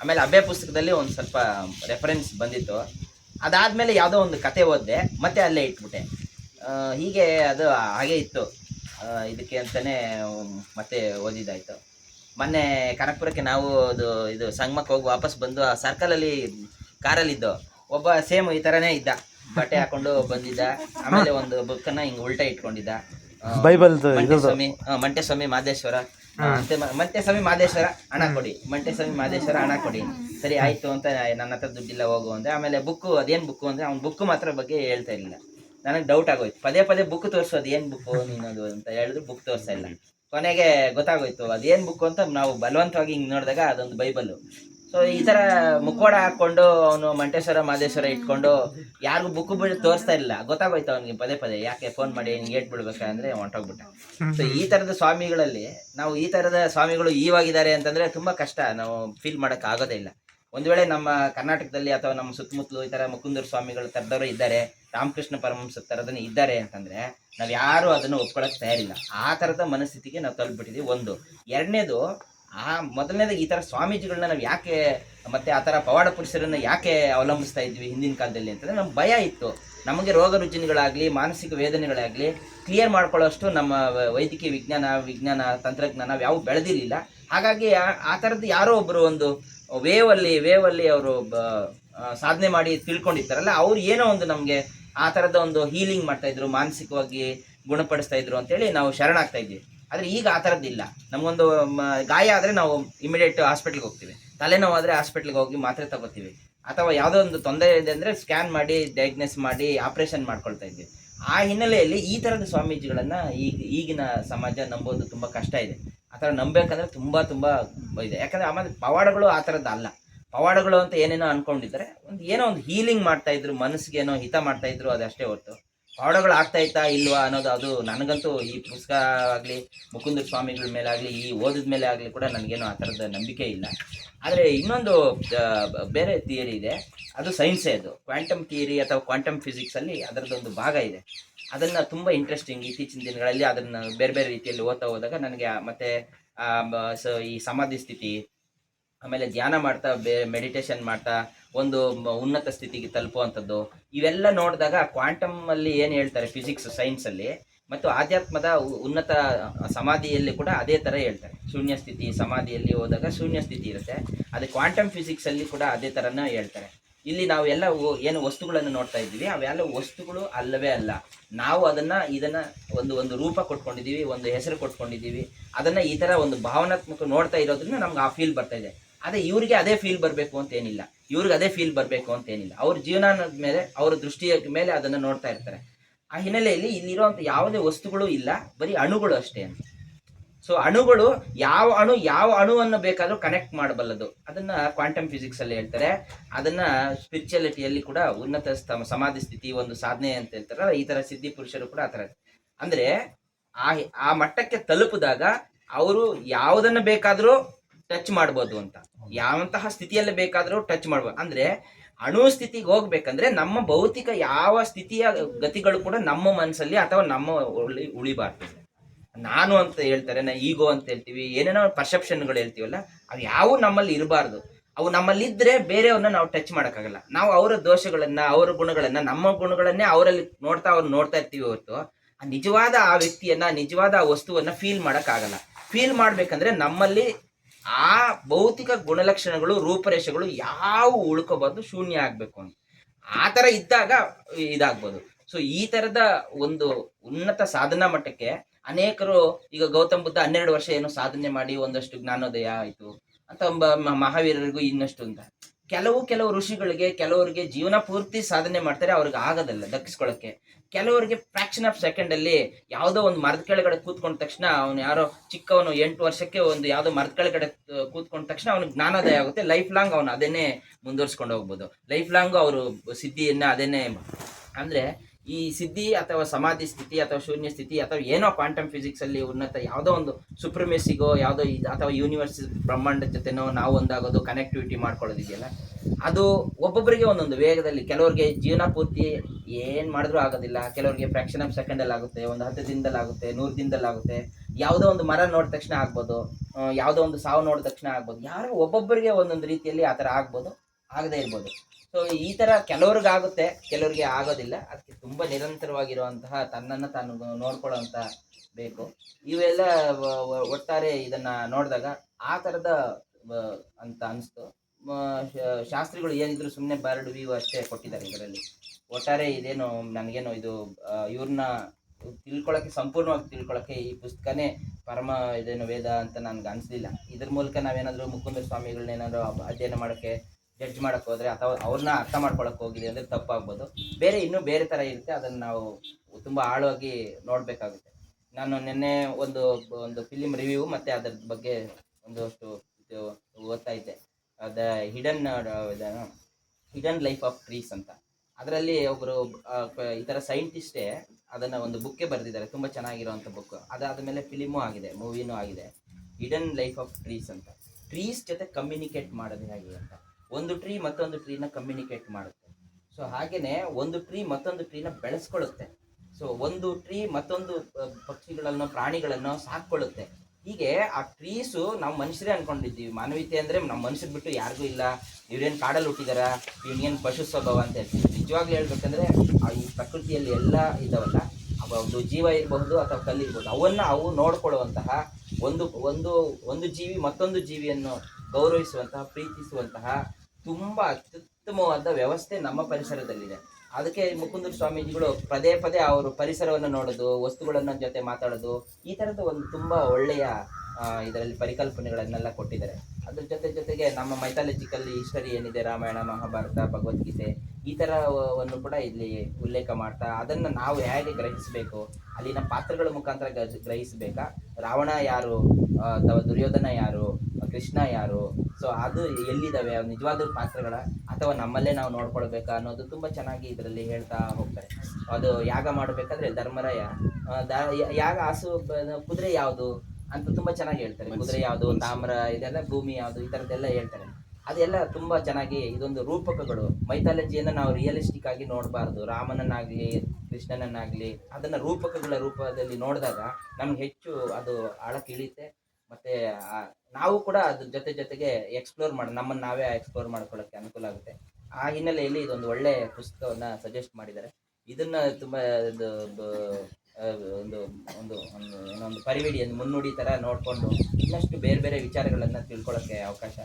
ಆಮೇಲೆ ಅಭಯ ಪುಸ್ತಕದಲ್ಲಿ ಒಂದು ಸ್ವಲ್ಪ ರೆಫರೆನ್ಸ್ ಬಂದಿತ್ತು. ಅದಾದಮೇಲೆ ಯಾವುದೋ ಒಂದು ಕತೆ ಓದಿದೆ, ಮತ್ತೆ ಅಲ್ಲೇ ಇಟ್ಬಿಟ್ಟೆ. ಹೀಗೆ ಅದು ಹಾಗೆ ಇತ್ತು. ಇದಕ್ಕೆ ಅಂತಾನೆ ಮತ್ತೆ ಓದಿದ್ದಾಯಿತು. ಮೊನ್ನೆ ಕನಕಪುರಕ್ಕೆ ನಾವು ಅದು ಇದು ಸಂಗಮಕ್ಕೆ ಹೋಗಿ ವಾಪಸ್ ಬಂದು ಆ ಸರ್ಕಲಲ್ಲಿ ಕಾರಲ್ಲಿದ್ದು ಒಬ್ಬ ಸೇಮ್ ಈ ಥರನೇ ಇದ್ದ. ಬಟ್ಟೆ ಹಾಕೊಂಡು ಬಂದಿದ್ದ. ಆಮೇಲೆ ಒಂದು ಬುಕ್ಕನ್ನ ಹಿಂಗೆ ಉಲ್ಟಾ ಇಟ್ಕೊಂಡಿದ್ದ. ಬೈಬಲ್ ಸ್ವಾಮಿ ಮಂಟೆಸ್ವಾಮಿ ಸ್ವಾಮಿ ಮಂಟೆಸ್ವಾಮಿ ಮಾದೇಶ್ವರ. ಮತ್ತೆ ಮಂಟೆ ಮ- ಮಂಟೆಸ್ವಾಮಿ ಮಾದೇಶ್ವರ ಹಣ ಕೊಡಿ. ಮಂಟೆಸ್ವಾಮಿ ಮಾದೇಶ್ವರ ಹಣ ಕೊಡಿ. ಸರಿ ಆಯ್ತು ಅಂತ ನನ್ನ ಹತ್ರ ದುಡ್ಡಿಲ್ಲ ಹೋಗು ಅಂದ್ರೆ ಆಮೇಲೆ ಬುಕ್ಕು ಅದೇನ್ ಬುಕ್ಕು ಅಂದ್ರೆ ಅವ್ನ ಬುಕ್ ಮಾತ್ರ ಬಗ್ಗೆ ಹೇಳ್ತಾ ಇರ್ಲಿಲ್ಲ. ನನಗೆ ಡೌಟ್ ಆಗೋಯ್ತು. ಪದೇ ಪದೇ ಬುಕ್ ತೋರಿಸೋದು ಏನ್ ಬುಕ್ ನೀನದು ಅಂತ ಹೇಳಿದ್ರು ಬುಕ್ ತೋರಿಸ್ತಾ ಇಲ್ಲ. ಕೊನೆಗೆ ಗೊತ್ತಾಗೋಯ್ತು, ಅದೇನ್ ಬುಕ್ ಅಂತ ನಾವು ಬಲವಂತವಾಗಿ ಹಿಂಗ್ ನೋಡಿದಾಗ ಅದೊಂದು ಬೈಬಲ್ ಸೊ ಈ ತರ ಮುಖವಾಡ ಹಾಕೊಂಡು ಅವನು ಮಂಟೇಶ್ವರ, ಮಾದೇಶ್ವರ ಇಟ್ಕೊಂಡು ಯಾರಿಗೂ ಬುಕ್ ಬಿಡಿ, ತೋರಿಸ್ತಾ ಇಲ್ಲ. ಗೊತ್ತಾಗೋಯ್ತು ಅವನಿಗೆ ಪದೇ ಪದೇ, ಯಾಕೆ ಫೋನ್ ಮಾಡಿ ಹಿಂಗೆ ಏಟ್ ಬಿಡ್ಬೇಕಂದ್ರೆ ಹೊಂಟೋಗ್ಬಿಟ್ಟ ಸೊ ಈ ತರದ ಸ್ವಾಮಿಗಳಲ್ಲಿ, ನಾವು ಈ ತರದ ಸ್ವಾಮಿಗಳು ಈವಾಗಿದ್ದಾರೆ ಅಂತಂದ್ರೆ ತುಂಬಾ ಕಷ್ಟ. ನಾವು ಫೀಲ್ ಮಾಡಕ್ ಆಗೋದೇ ಇಲ್ಲ. ಒಂದ್ ವೇಳೆ ನಮ್ಮ ಕರ್ನಾಟಕದಲ್ಲಿ ಅಥವಾ ನಮ್ಮ ಸುತ್ತಮುತ್ತಲು ಈ ಥರ ಮುಕುಂದರ ಸ್ವಾಮಿಗಳು ತರದವರು ಇದ್ದಾರೆ, ರಾಮಕೃಷ್ಣ ಪರಮಹಂಸ ಥರದನ್ನು ಇದ್ದಾರೆ ಅಂತಂದರೆ ನಾವು ಯಾರೂ ಅದನ್ನು ಒಪ್ಕೊಳ್ಳೋಕ್ಕೆ ತಯಾರಿಲ್ಲ. ಆ ಥರದ ಮನಸ್ಥಿತಿಗೆ ನಾವು ತಲುಪಿಬಿಟ್ಟಿದ್ದೀವಿ ಒಂದು. ಎರಡನೇದು, ಆ ಮೊದಲನೇದಾಗಿ ಈ ಥರ ಸ್ವಾಮೀಜಿಗಳನ್ನ ನಾವು ಯಾಕೆ ಮತ್ತು ಆ ಥರ ಪವಾಡ ಪುರುಷರನ್ನು ಯಾಕೆ ಅವಲಂಬಿಸ್ತಾ ಇದ್ವಿ ಹಿಂದಿನ ಕಾಲದಲ್ಲಿ ಅಂತಂದರೆ ನಮ್ಗೆ ಭಯ ಇತ್ತು. ನಮಗೆ ರೋಗ ರುಜಿನಗಳಾಗಲಿ, ಮಾನಸಿಕ ವೇದನೆಗಳಾಗಲಿ ಕ್ಲಿಯರ್ ಮಾಡ್ಕೊಳ್ಳೋಷ್ಟು ನಮ್ಮ ವೈದ್ಯಕೀಯ ವಿಜ್ಞಾನ ವಿಜ್ಞಾನ, ತಂತ್ರಜ್ಞಾನ ಯಾವ ಬೆಳೆದಿರಲಿಲ್ಲ. ಹಾಗಾಗಿ ಆ ಥರದ್ದು ಯಾರೋ ಒಬ್ಬರು ಒಂದು ವೇವ್ ವೇವಲ್ಲಿ ವೇವ್ ಅಲ್ಲಿ ಅವರು ಸಾಧನೆ ಮಾಡಿ ತಿಳ್ಕೊಂಡಿರ್ತಾರಲ್ಲ, ಅವ್ರು ಏನೋ ಒಂದು ನಮಗೆ ಆ ಥರದ ಒಂದು ಹೀಲಿಂಗ್ ಮಾಡ್ತಾ ಇದ್ರು, ಮಾನಸಿಕವಾಗಿ ಗುಣಪಡಿಸ್ತಾ ಇದ್ರು ಅಂತೇಳಿ ನಾವು ಶರಣಾಗ್ತಾ ಇದ್ವಿ. ಆದ್ರೆ ಈಗ ಆ ಥರದ್ದಿಲ್ಲ ನಮಗೊಂದು ಗಾಯ ಆದರೆ ನಾವು ಇಮಿಡಿಯೇಟ್ ಹಾಸ್ಪಿಟ್ಲ್ಗೆ ಹೋಗ್ತೀವಿ. ತಲೆನೋವು ಆದ್ರೆ ಹಾಸ್ಪಿಟ್ಲ್ಗೆ ಹೋಗಿ ಮಾತ್ರೆ ತಗೋತೀವಿ. ಅಥವಾ ಯಾವುದೋ ಒಂದು ತೊಂದರೆ ಇದೆ ಅಂದ್ರೆ ಸ್ಕ್ಯಾನ್ ಮಾಡಿ ಡಯಾಗ್ನೋಸ್ ಮಾಡಿ ಆಪರೇಷನ್ ಮಾಡ್ಕೊಳ್ತಾ ಇದ್ವಿ. ಆ ಹಿನ್ನೆಲೆಯಲ್ಲಿ ಈ ತರದ ಸ್ವಾಮೀಜಿಗಳನ್ನ ಈಗ ಈಗಿನ ಸಮಾಜ ನಂಬೋದು, ತುಂಬಾ ಕಷ್ಟ ಇದೆ. ಆ ಥರ ನಂಬೇಕಂದ್ರೆ ತುಂಬಾ ತುಂಬಾ ಇದೆ. ಯಾಕಂದ್ರೆ ಆಮೇಲೆ ಪವಾಡಗಳು ಆ ಥರದ್ದು ಅಲ್ಲ. ಪವಾಡಗಳು ಅಂತ ಏನೇನೋ ಅನ್ಕೊಂಡಿದ್ದಾರೆ, ಒಂದು ಏನೋ ಒಂದು ಹೀಲಿಂಗ್ ಮಾಡ್ತಾ ಇದ್ರು, ಮನಸ್ಸಿಗೆ ಏನೋ ಹಿತ ಮಾಡ್ತಾ ಇದ್ರು ಅದಷ್ಟೇ ಹೊರತು. ಪವಾಡಗಳು ಆಗ್ತಾ ಇತ್ತಾ ಇಲ್ವಾ ಅನ್ನೋದು ಅದು ನನಗಂತೂ ಈ ಪುಸ್ತಕ ಆಗಲಿ, ಮುಕುಂದ ಸ್ವಾಮಿಗಳ ಮೇಲೆ ಆಗಲಿ, ಈ ಓದಿದ ಮೇಲೆ ಆಗಲಿ ಕೂಡ ನನಗೇನು ಆ ಥರದ ನಂಬಿಕೆ ಇಲ್ಲ. ಆದರೆ ಇನ್ನೊಂದು ಬೇರೆ ಥಿಯರಿ ಇದೆ. ಅದು ಸೈನ್ಸೇ ಅದು. ಕ್ವಾಂಟಮ್ ಥಿಯರಿ ಅಥವಾ ಕ್ವಾಂಟಮ್ ಫಿಸಿಕ್ಸಲ್ಲಿ ಅದರದ್ದೊಂದು ಭಾಗ ಇದೆ. ಅದನ್ನು ತುಂಬ ಇಂಟ್ರೆಸ್ಟಿಂಗ್ ಇತ್ತೀಚಿನ ದಿನಗಳಲ್ಲಿ ಅದನ್ನು ಬೇರೆ ಬೇರೆ ರೀತಿಯಲ್ಲಿ ಓದ್ತಾ ಹೋದಾಗ ನನಗೆ ಮತ್ತೆ ಸೊ, ಈ ಸಮಾಧಿ ಸ್ಥಿತಿ, ಆಮೇಲೆ ಧ್ಯಾನ ಮಾಡ್ತಾ ಬೇ ಮೆಡಿಟೇಷನ್ ಮಾಡ್ತಾ, ಒಂದು ಉನ್ನತ ಸ್ಥಿತಿಗೆ ತಲುಪುವಂಥದ್ದು, ಇವೆಲ್ಲ ನೋಡಿದಾಗ ಕ್ವಾಂಟಮ್ ಅಲ್ಲಿ ಏನು ಹೇಳ್ತಾರೆ ಫಿಸಿಕ್ಸ್ ಸೈನ್ಸಲ್ಲಿ ಮತ್ತು ಆಧ್ಯಾತ್ಮದ ಉನ್ನತ ಸಮಾಧಿಯಲ್ಲಿ ಕೂಡ ಅದೇ ಥರ ಹೇಳ್ತಾರೆ. ಶೂನ್ಯ ಸ್ಥಿತಿ ಸಮಾಧಿಯಲ್ಲಿ ಹೋದಾಗ ಶೂನ್ಯ ಸ್ಥಿತಿ ಇರುತ್ತೆ. ಅದೇ ಕ್ವಾಂಟಮ್ ಫಿಸಿಕ್ಸಲ್ಲಿ ಕೂಡ ಅದೇ ಥರನೇ ಹೇಳ್ತಾರೆ. ಇಲ್ಲಿ ನಾವು ಎಲ್ಲ ಏನು ವಸ್ತುಗಳನ್ನು ನೋಡ್ತಾ ಇದ್ದೀವಿ. ಅವೆಲ್ಲ ವಸ್ತುಗಳು ಅಲ್ಲವೇ ಅಲ್ಲ. ನಾವು ಅದನ್ನ, ಇದನ್ನ ಒಂದು ಒಂದು ರೂಪ ಕೊಟ್ಕೊಂಡಿದ್ದೀವಿ, ಒಂದು ಹೆಸರು ಕೊಟ್ಕೊಂಡಿದ್ದೀವಿ. ಅದನ್ನ ಈ ತರ ಒಂದು ಭಾವನಾತ್ಮಕ ನೋಡ್ತಾ ಇರೋದ್ರಿಂದ ನಮ್ಗೆ ಆ ಫೀಲ್ ಬರ್ತಾ ಇದೆ. ಅದೇ ಇವ್ರಿಗೆ ಅದೇ ಫೀಲ್ ಬರಬೇಕು ಅಂತ ಏನಿಲ್ಲ. ಇವ್ರಿಗೆ ಅದೇ ಫೀಲ್ ಬರಬೇಕು ಅಂತ ಏನಿಲ್ಲ. ಅವ್ರ ಜೀವನದ ಮೇಲೆ, ಅವ್ರ ದೃಷ್ಟಿಯ ಮೇಲೆ ಅದನ್ನ ನೋಡ್ತಾ ಇರ್ತಾರೆ. ಆ ಹಿನ್ನೆಲೆಯಲ್ಲಿ ಇಲ್ಲಿರುವಂಥ ಯಾವುದೇ ವಸ್ತುಗಳು ಇಲ್ಲ. ಬರೀ ಅಣುಗಳು ಅಷ್ಟೇ ಅಂತ. ಸೊ ಅಣುಗಳು ಯಾವ ಅಣು, ಯಾವ ಅಣುವನ್ನು ಬೇಕಾದರೂ ಕನೆಕ್ಟ್ ಮಾಡಬಲ್ಲದು. ಅದನ್ನ ಕ್ವಾಂಟಮ್ ಫಿಸಿಕ್ಸ್ ಅಲ್ಲಿ ಹೇಳ್ತಾರೆ. ಅದನ್ನ ಸ್ಪಿರಿಚುಯಾಲಿಟಿಯಲ್ಲಿ ಕೂಡ ಉನ್ನತ ಸಮಾಧಿ ಸ್ಥಿತಿ, ಒಂದು ಸಾಧನೆ ಅಂತ ಹೇಳ್ತಾರೆ ಈ ತರ ಸಿದ್ಧಿ ಪುರುಷರು ಕೂಡ ಆ ತರ ಅಂದ್ರೆ ಆ ಆ ಮಟ್ಟಕ್ಕೆ ತಲುಪಿದಾಗ ಅವರು ಯಾವುದನ್ನ ಬೇಕಾದರೂ ಟಚ್ ಮಾಡ್ಬೋದು ಅಂತ. ಯಾವಂತಹ ಸ್ಥಿತಿಯಲ್ಲಿ ಬೇಕಾದರೂ ಟಚ್ ಮಾಡ್ಬೋದು. ಅಂದ್ರೆ ಅಣು ಸ್ಥಿತಿಗೆ ಹೋಗ್ಬೇಕಂದ್ರೆ ನಮ್ಮ ಭೌತಿಕ ಯಾವ ಸ್ಥಿತಿಯ ಗತಿಗಳು ಕೂಡ ನಮ್ಮ ಮನಸ್ಸಲ್ಲಿ ಅಥವಾ ನಮ್ಮ ಉಳಿ ಉಳಿಬಾರ್ದು. ನಾನು ಅಂತ ಹೇಳ್ತಾರೆ, ನಾ ಈಗೋ ಅಂತ ಹೇಳ್ತೀವಿ, ಏನೇನೋ ಪರ್ಸೆಪ್ಷನ್ಗಳು ಹೇಳ್ತೀವಲ್ಲ, ಅವು ಯಾವ ನಮ್ಮಲ್ಲಿ ಇರಬಾರ್ದು. ಅವು ನಮ್ಮಲ್ಲಿ ಇದ್ರೆ ಬೇರೆಯವ್ರನ್ನ ನಾವು ಟಚ್ ಮಾಡೋಕ್ಕಾಗಲ್ಲ. ನಾವು ಅವರ ದೋಷಗಳನ್ನ, ಅವರ ಗುಣಗಳನ್ನ, ನಮ್ಮ ಗುಣಗಳನ್ನೇ ಅವರಲ್ಲಿ ನೋಡ್ತಾ ಅವ್ರು ನೋಡ್ತಾ ಇರ್ತೀವಿ ಹೊರತು, ಆ ನಿಜವಾದ ಆ ವ್ಯಕ್ತಿಯನ್ನ, ನಿಜವಾದ ಆ ವಸ್ತುವನ್ನ ಫೀಲ್ ಮಾಡೋಕ್ಕಾಗಲ್ಲ. ಫೀಲ್ ಮಾಡಬೇಕಂದ್ರೆ ನಮ್ಮಲ್ಲಿ ಆ ಭೌತಿಕ ಗುಣಲಕ್ಷಣಗಳು, ರೂಪರೇಷೆಗಳು ಯಾವ ಉಳ್ಕೋಬಾರ್ದು, ಶೂನ್ಯ ಆಗಬೇಕು ಅಂತ. ಆ ಥರ ಇದ್ದಾಗ ಇದಾಗ್ಬೋದು. ಸೊ ಈ ತರದ ಒಂದು ಉನ್ನತ ಸಾಧನಾ ಮಟ್ಟಕ್ಕೆ ಅನೇಕರು ಈಗ ಗೌತಮ್ ಬುದ್ಧ ಹನ್ನೆರಡು ವರ್ಷ ಏನೋ ಸಾಧನೆ ಮಾಡಿ ಒಂದಷ್ಟು ಜ್ಞಾನೋದಯ ಆಯ್ತು. ಅಂತ ಒಬ್ಬ ಮಹಾವೀರರಿಗೂ ಇನ್ನಷ್ಟು ಅಂತ ಕೆಲವು ಕೆಲವು ಋಷಿಗಳಿಗೆ ಕೆಲವರಿಗೆ ಜೀವನ ಪೂರ್ತಿ ಸಾಧನೆ ಮಾಡ್ತಾರೆ, ಅವ್ರಿಗೆ ಆಗೋದಲ್ಲ ದಕ್ಕಿಸ್ಕೊಳಕ್ಕೆ ಕೆಲವರಿಗೆ ಫ್ರಾಕ್ಷನ್ ಆಫ್ ಸೆಕೆಂಡ್ ಅಲ್ಲಿ ಯಾವುದೋ ಒಂದು ಮರದ ಕೆಳಗಡೆ ಕೂತ್ಕೊಂಡ ತಕ್ಷಣ ಅವನು ಯಾರೋ ಚಿಕ್ಕವನು ಎಂಟು ವರ್ಷಕ್ಕೆ ಒಂದು ಯಾವುದೋ ಮರದ ಕೆಳಗಡೆ ಕೂತ್ಕೊಂಡ ತಕ್ಷಣ ಅವನಿಗೆ ಜ್ಞಾನೋದಯ ಆಗುತ್ತೆ. ಲೈಫ್ ಲಾಂಗ್ ಅವನು ಅದನ್ನೇ ಮುಂದುವರ್ಸ್ಕೊಂಡು ಹೋಗ್ಬೋದು. ಲೈಫ್ ಲಾಂಗ್ ಅವರು ಸಿದ್ಧಿಯನ್ನ ಅದೇನೇ ಅಂದ್ರೆ ಈ ಸಿದ್ಧಿ ಅಥವಾ ಸಮಾಧಿ ಸ್ಥಿತಿ ಅಥವಾ ಶೂನ್ಯ ಸ್ಥಿತಿ ಅಥವಾ ಏನೋ ಕ್ವಾಂಟಮ್ ಫಿಸಿಕ್ಸ್ ಅಲ್ಲಿ ಉನ್ನತ ಯಾವುದೋ ಒಂದು ಸುಪ್ರಮೇಸಿಗೋ ಯಾವುದೋ ಇದು ಅಥವಾ ಯೂನಿವರ್ಸ್ ಬ್ರಹ್ಮಾಂಡದ ಜೊತೆನೋ ನಾವು ಒಂದಾಗೋದು ಕನೆಕ್ಟಿವಿಟಿ ಮಾಡ್ಕೊಳ್ಳೋದಿದೆಯಲ್ಲ ಅದು ಒಬ್ಬೊಬ್ಬರಿಗೆ ಒಂದೊಂದು ವೇಗದಲ್ಲಿ ಕೆಲವರಿಗೆ ಜೀವನ ಪೂರ್ತಿ ಏನು ಮಾಡಿದ್ರೂ ಆಗೋದಿಲ್ಲ. ಕೆಲವರಿಗೆ ಫ್ರ್ಯಾಕ್ಷನ್ ಆಫ್ ಸೆಕೆಂಡ್ ಅಲ್ಲಿ ಆಗುತ್ತೆ, ಒಂದು ಹತ್ತು ದಿನದಲ್ಲಿ ಆಗುತ್ತೆ, ನೂರು ದಿನದಲ್ಲಿ ಆಗುತ್ತೆ. ಯಾವುದೋ ಒಂದು ಮರ ನೋಡಿದ ತಕ್ಷಣ ಆಗ್ಬೋದು ಯಾವುದೋ ಒಂದು ಸಾವು ನೋಡಿದ ತಕ್ಷಣ ಆಗ್ಬೋದು. ಯಾರೋ ಒಬ್ಬೊಬ್ಬರಿಗೆ ಒಂದೊಂದು ರೀತಿಯಲ್ಲಿ ಆ ಥರ ಆಗ್ಬೋದು. ಆಗದೇ ಇರ್ಬೋದು. ಸೊ ಈ ತರ ಕೆಲವ್ರಿಗೆ ಆಗುತ್ತೆ ಕೆಲವ್ರಿಗೆ ಆಗೋದಿಲ್ಲ. ಅದಕ್ಕೆ ತುಂಬಾ ನಿರಂತರವಾಗಿರುವಂತಹ ತನ್ನನ್ನು ತಾನು ನೋಡ್ಕೊಳ್ಳೋಂತ ಬೇಕು. ಇವೆಲ್ಲ ಒಟ್ಟಾರೆ ಇದನ್ನ ನೋಡಿದಾಗ ಆ ತರದ ಅಂತ ಅನಿಸ್ತು. ಶಾಸ್ತ್ರಿಗಳು ಏನಿದ್ರು ಸುಮ್ಮನೆ ಬರ್ಡ್ ವ್ಯೂ ಅಷ್ಟೇ ಕೊಟ್ಟಿದ್ದಾರೆ ಇದರಲ್ಲಿ. ಒಟ್ಟಾರೆ ಇದೇನು, ನನಗೇನು ಇದು ಇವ್ರನ್ನ ತಿಳ್ಕೊಳಕ್ಕೆ, ಸಂಪೂರ್ಣವಾಗಿ ತಿಳ್ಕೊಳ್ಳೋಕ್ಕೆ ಈ ಪುಸ್ತಕನೇ ಪರಮ ಇದೇನು ವೇದ ಅಂತ ನನ್ಗೆ ಅನಿಸ್ಲಿಲ್ಲ. ಇದ್ರ ಮೂಲಕ ನಾವೇನಾದರೂ ಮುಕುಂದ ಸ್ವಾಮಿಗಳನ್ನೇನಾದ್ರು ಅಧ್ಯಯನ ಮಾಡಕ್ಕೆ ಜಡ್ಜ್ ಮಾಡಕ್ ಹೋದ್ರೆ ಅಥವಾ ಅವ್ರನ್ನ ಅರ್ಥ ಮಾಡ್ಕೊಳಕ್ ಹೋಗಿದೆ ಅಂದ್ರೆ ತಪ್ಪಾಗ್ಬೋದು. ಬೇರೆ ಇನ್ನೂ ಬೇರೆ ತರ ಇರುತ್ತೆ, ಅದನ್ನ ನಾವು ತುಂಬಾ ಆಳವಾಗಿ ನೋಡ್ಬೇಕಾಗುತ್ತೆ. ನಾನು ನಿನ್ನೆ ಒಂದು ಒಂದು ಫಿಲಿಮ್ ರಿವ್ಯೂ ಮತ್ತೆ ಅದ್ರ ಬಗ್ಗೆ ಒಂದಷ್ಟು ಓದ್ತಾ ಇದ್ದೆ. ಅದ hidden hidden life of trees ಅಂತ. ಅದರಲ್ಲಿ ಒಬ್ಬರು ಈ ಥರ ಸೈಂಟಿಸ್ಟೇ ಅದನ್ನ ಒಂದು ಬುಕ್ಕೆ ಬರೆದಿದ್ದಾರೆ. ತುಂಬಾ ಚೆನ್ನಾಗಿರೋವಂಥ ಬುಕ್ ಅದಾದ ಮೇಲೆ ಫಿಲಿಮು ಆಗಿದೆ ಮೂವಿನೂ ಆಗಿದೆ. ಹಿಡನ್ ಲೈಫ್ ಆಫ್ ಟ್ರೀಸ್ ಅಂತ. ಟ್ರೀಸ್ ಜೊತೆ ಕಮ್ಯುನಿಕೇಟ್ ಮಾಡೋದು ಹೇಗೆ ಅಂತ. ಒಂದು ಟ್ರೀ ಮತ್ತೊಂದು ಟ್ರೀನ ಕಮ್ಯುನಿಕೇಟ್ ಮಾಡುತ್ತೆ. ಸೊ ಹಾಗೆಯೇ ಒಂದು ಟ್ರೀ ಮತ್ತೊಂದು ಟ್ರೀನ ಬೆಳೆಸ್ಕೊಳ್ಳುತ್ತೆ. ಸೊ ಒಂದು ಟ್ರೀ ಮತ್ತೊಂದು ಪಕ್ಷಿಗಳನ್ನು, ಪ್ರಾಣಿಗಳನ್ನು ಸಾಕ್ಕೊಳ್ಳುತ್ತೆ. ಹೀಗೆ ಆ ಟ್ರೀಸು ನಾವು ಮನುಷ್ಯರೇ ಅನ್ಕೊಂಡಿದ್ದೀವಿ. ಮಾನವೀಯತೆ ಅಂದರೆ ನಮ್ಮ ಮನುಷ್ಯರು ಬಿಟ್ಟು ಯಾರಿಗೂ ಇಲ್ಲ. ಇವ್ರೇನು ಕಾಡಲ್ಲಿ ಹುಟ್ಟಿದಾರ? ಇವ್ನೇನು ಪಶು ಸ್ವಭಾವ ಅಂತ ಹೇಳ್ತೀವಿ. ನಿಜವಾಗ್ಲೂ ಹೇಳ್ಬೇಕಂದ್ರೆ, ಆ ಈ ಪ್ರಕೃತಿಯಲ್ಲಿ ಎಲ್ಲ ಇದಾವಲ್ಲ ಒಂದು ಜೀವ ಇರಬಹುದು ಅಥವಾ ಕಲ್ಲಿರ್ಬೋದು ಅವನ್ನ ಅವು ನೋಡ್ಕೊಳ್ಳುವಂತಹ ಒಂದು ಒಂದು ಒಂದು ಜೀವಿ ಮತ್ತೊಂದು ಜೀವಿಯನ್ನು ಗೌರವಿಸುವಂತಹ, ಪ್ರೀತಿಸುವಂತಹ ತುಂಬಾ ಅತ್ಯುತ್ತಮವಾದ ವ್ಯವಸ್ಥೆ ನಮ್ಮ ಪರಿಸರದಲ್ಲಿದೆ. ಅದಕ್ಕೆ ಮುಕುಂದರ್ ಸ್ವಾಮೀಜಿಗಳು ಪದೇ ಪದೇ ಅವರು ಪರಿಸರವನ್ನು ನೋಡೋದು, ವಸ್ತುಗಳನ್ನ ಜೊತೆ ಮಾತಾಡೋದು, ಈ ಥರದ ಒಂದು ತುಂಬಾ ಒಳ್ಳೆಯ ಇದರಲ್ಲಿ ಪರಿಕಲ್ಪನೆಗಳನ್ನೆಲ್ಲ ಕೊಟ್ಟಿದ್ದಾರೆ. ಅದ್ರ ಜೊತೆ ಜೊತೆಗೆ ನಮ್ಮ ಮೈಥಾಲಜಿಕಲ್ ಹಿಸ್ಟರಿ ಏನಿದೆ, ರಾಮಾಯಣ, ಮಹಾಭಾರತ, ಭಗವದ್ಗೀತೆ ಈ ಥರವನ್ನು ಕೂಡ ಇಲ್ಲಿ ಉಲ್ಲೇಖ ಮಾಡ್ತಾ ಅದನ್ನ ನಾವು ಹೇಗೆ ಗ್ರಹಿಸಬೇಕು ಅಲ್ಲಿನ ಪಾತ್ರಗಳ ಮುಖಾಂತರ ಗ್ರಹಿಸ್- ಗ್ರಹಿಸಬೇಕಾ? ರಾವಣ ಯಾರು? ಅಥವಾ ದುರ್ಯೋಧನ ಯಾರು? ಕೃಷ್ಣ ಯಾರು? ಸೊ ಅದು ಎಲ್ಲಿದ್ದಾವೆ ನಿಜವಾದ ಪಾತ್ರಗಳ? ಅಥವಾ ನಮ್ಮಲ್ಲೇ ನಾವು ನೋಡ್ಕೊಳ್ಬೇಕಾ ಅನ್ನೋದು ತುಂಬಾ ಚೆನ್ನಾಗಿ ಇದರಲ್ಲಿ ಹೇಳ್ತಾ ಹೋಗ್ತಾರೆ. ಅದು ಯಾಗ ಮಾಡಬೇಕಾದ್ರೆ ಧರ್ಮರಾಯ. ಯಾಗ ಹಸು ಕುದುರೆ ಯಾವುದು? ಅಂತ ತುಂಬಾ ಚೆನ್ನಾಗಿ ಹೇಳ್ತಾರೆ. ಕುದುರೆ ಯಾವುದು? ತಾಮ್ರ ಇದೆಲ್ಲ ಭೂಮಿ ಯಾವುದು? ಈ ಥರದ್ದೆಲ್ಲ ಹೇಳ್ತಾರೆ. ಅದೆಲ್ಲ ತುಂಬಾ ಚೆನ್ನಾಗಿ ಇದೊಂದು ರೂಪಕಗಳು. ಮೈಥಾಲಜಿಯನ್ನು ನಾವು ರಿಯಲಿಸ್ಟಿಕ್ ಆಗಿ ನೋಡಬಾರ್ದು. ರಾಮನನ್ನಾಗ್ಲಿ, ಕೃಷ್ಣನನ್ನಾಗಲಿ, ಅದನ್ನ ರೂಪಕಗಳ ರೂಪದಲ್ಲಿ ನೋಡಿದಾಗ ನಮ್ಗೆ ಹೆಚ್ಚು ಅದು ಆಳಕ್ಕೆ ಇಳಿಯುತ್ತೆ. ಮತ್ತೆ ನಾವು ಕೂಡ ಅದ್ರ ಜೊತೆ ಜೊತೆಗೆ ಎಕ್ಸ್ಪ್ಲೋರ್ ಮಾಡಿ, ನಮ್ಮನ್ನ ನಾವೇ ಎಕ್ಸ್ಪ್ಲೋರ್ ಮಾಡ್ಕೊಳ್ಳೋಕೆ ಅನುಕೂಲ ಆಗುತ್ತೆ. ಆ ಹಿನ್ನೆಲೆಯಲ್ಲಿ ಇದೊಂದು ಒಳ್ಳೆ ಪುಸ್ತಕವನ್ನ ಸಜೆಸ್ಟ್ ಮಾಡಿದ್ದಾರೆ. ಇದನ್ನ ತುಂಬಾ ಒಂದು ಒಂದು ಒಂದು ಏನೋ ಒಂದು ಪರಿವಿಡಿ ಒಂದು ಮುನ್ನುಡಿ ಥರ ನೋಡಿಕೊಂಡು ಇನ್ನಷ್ಟು ಬೇರೆ ಬೇರೆ ವಿಚಾರಗಳನ್ನು ತಿಳ್ಕೊಳ್ಳೋಕ್ಕೆ ಅವಕಾಶ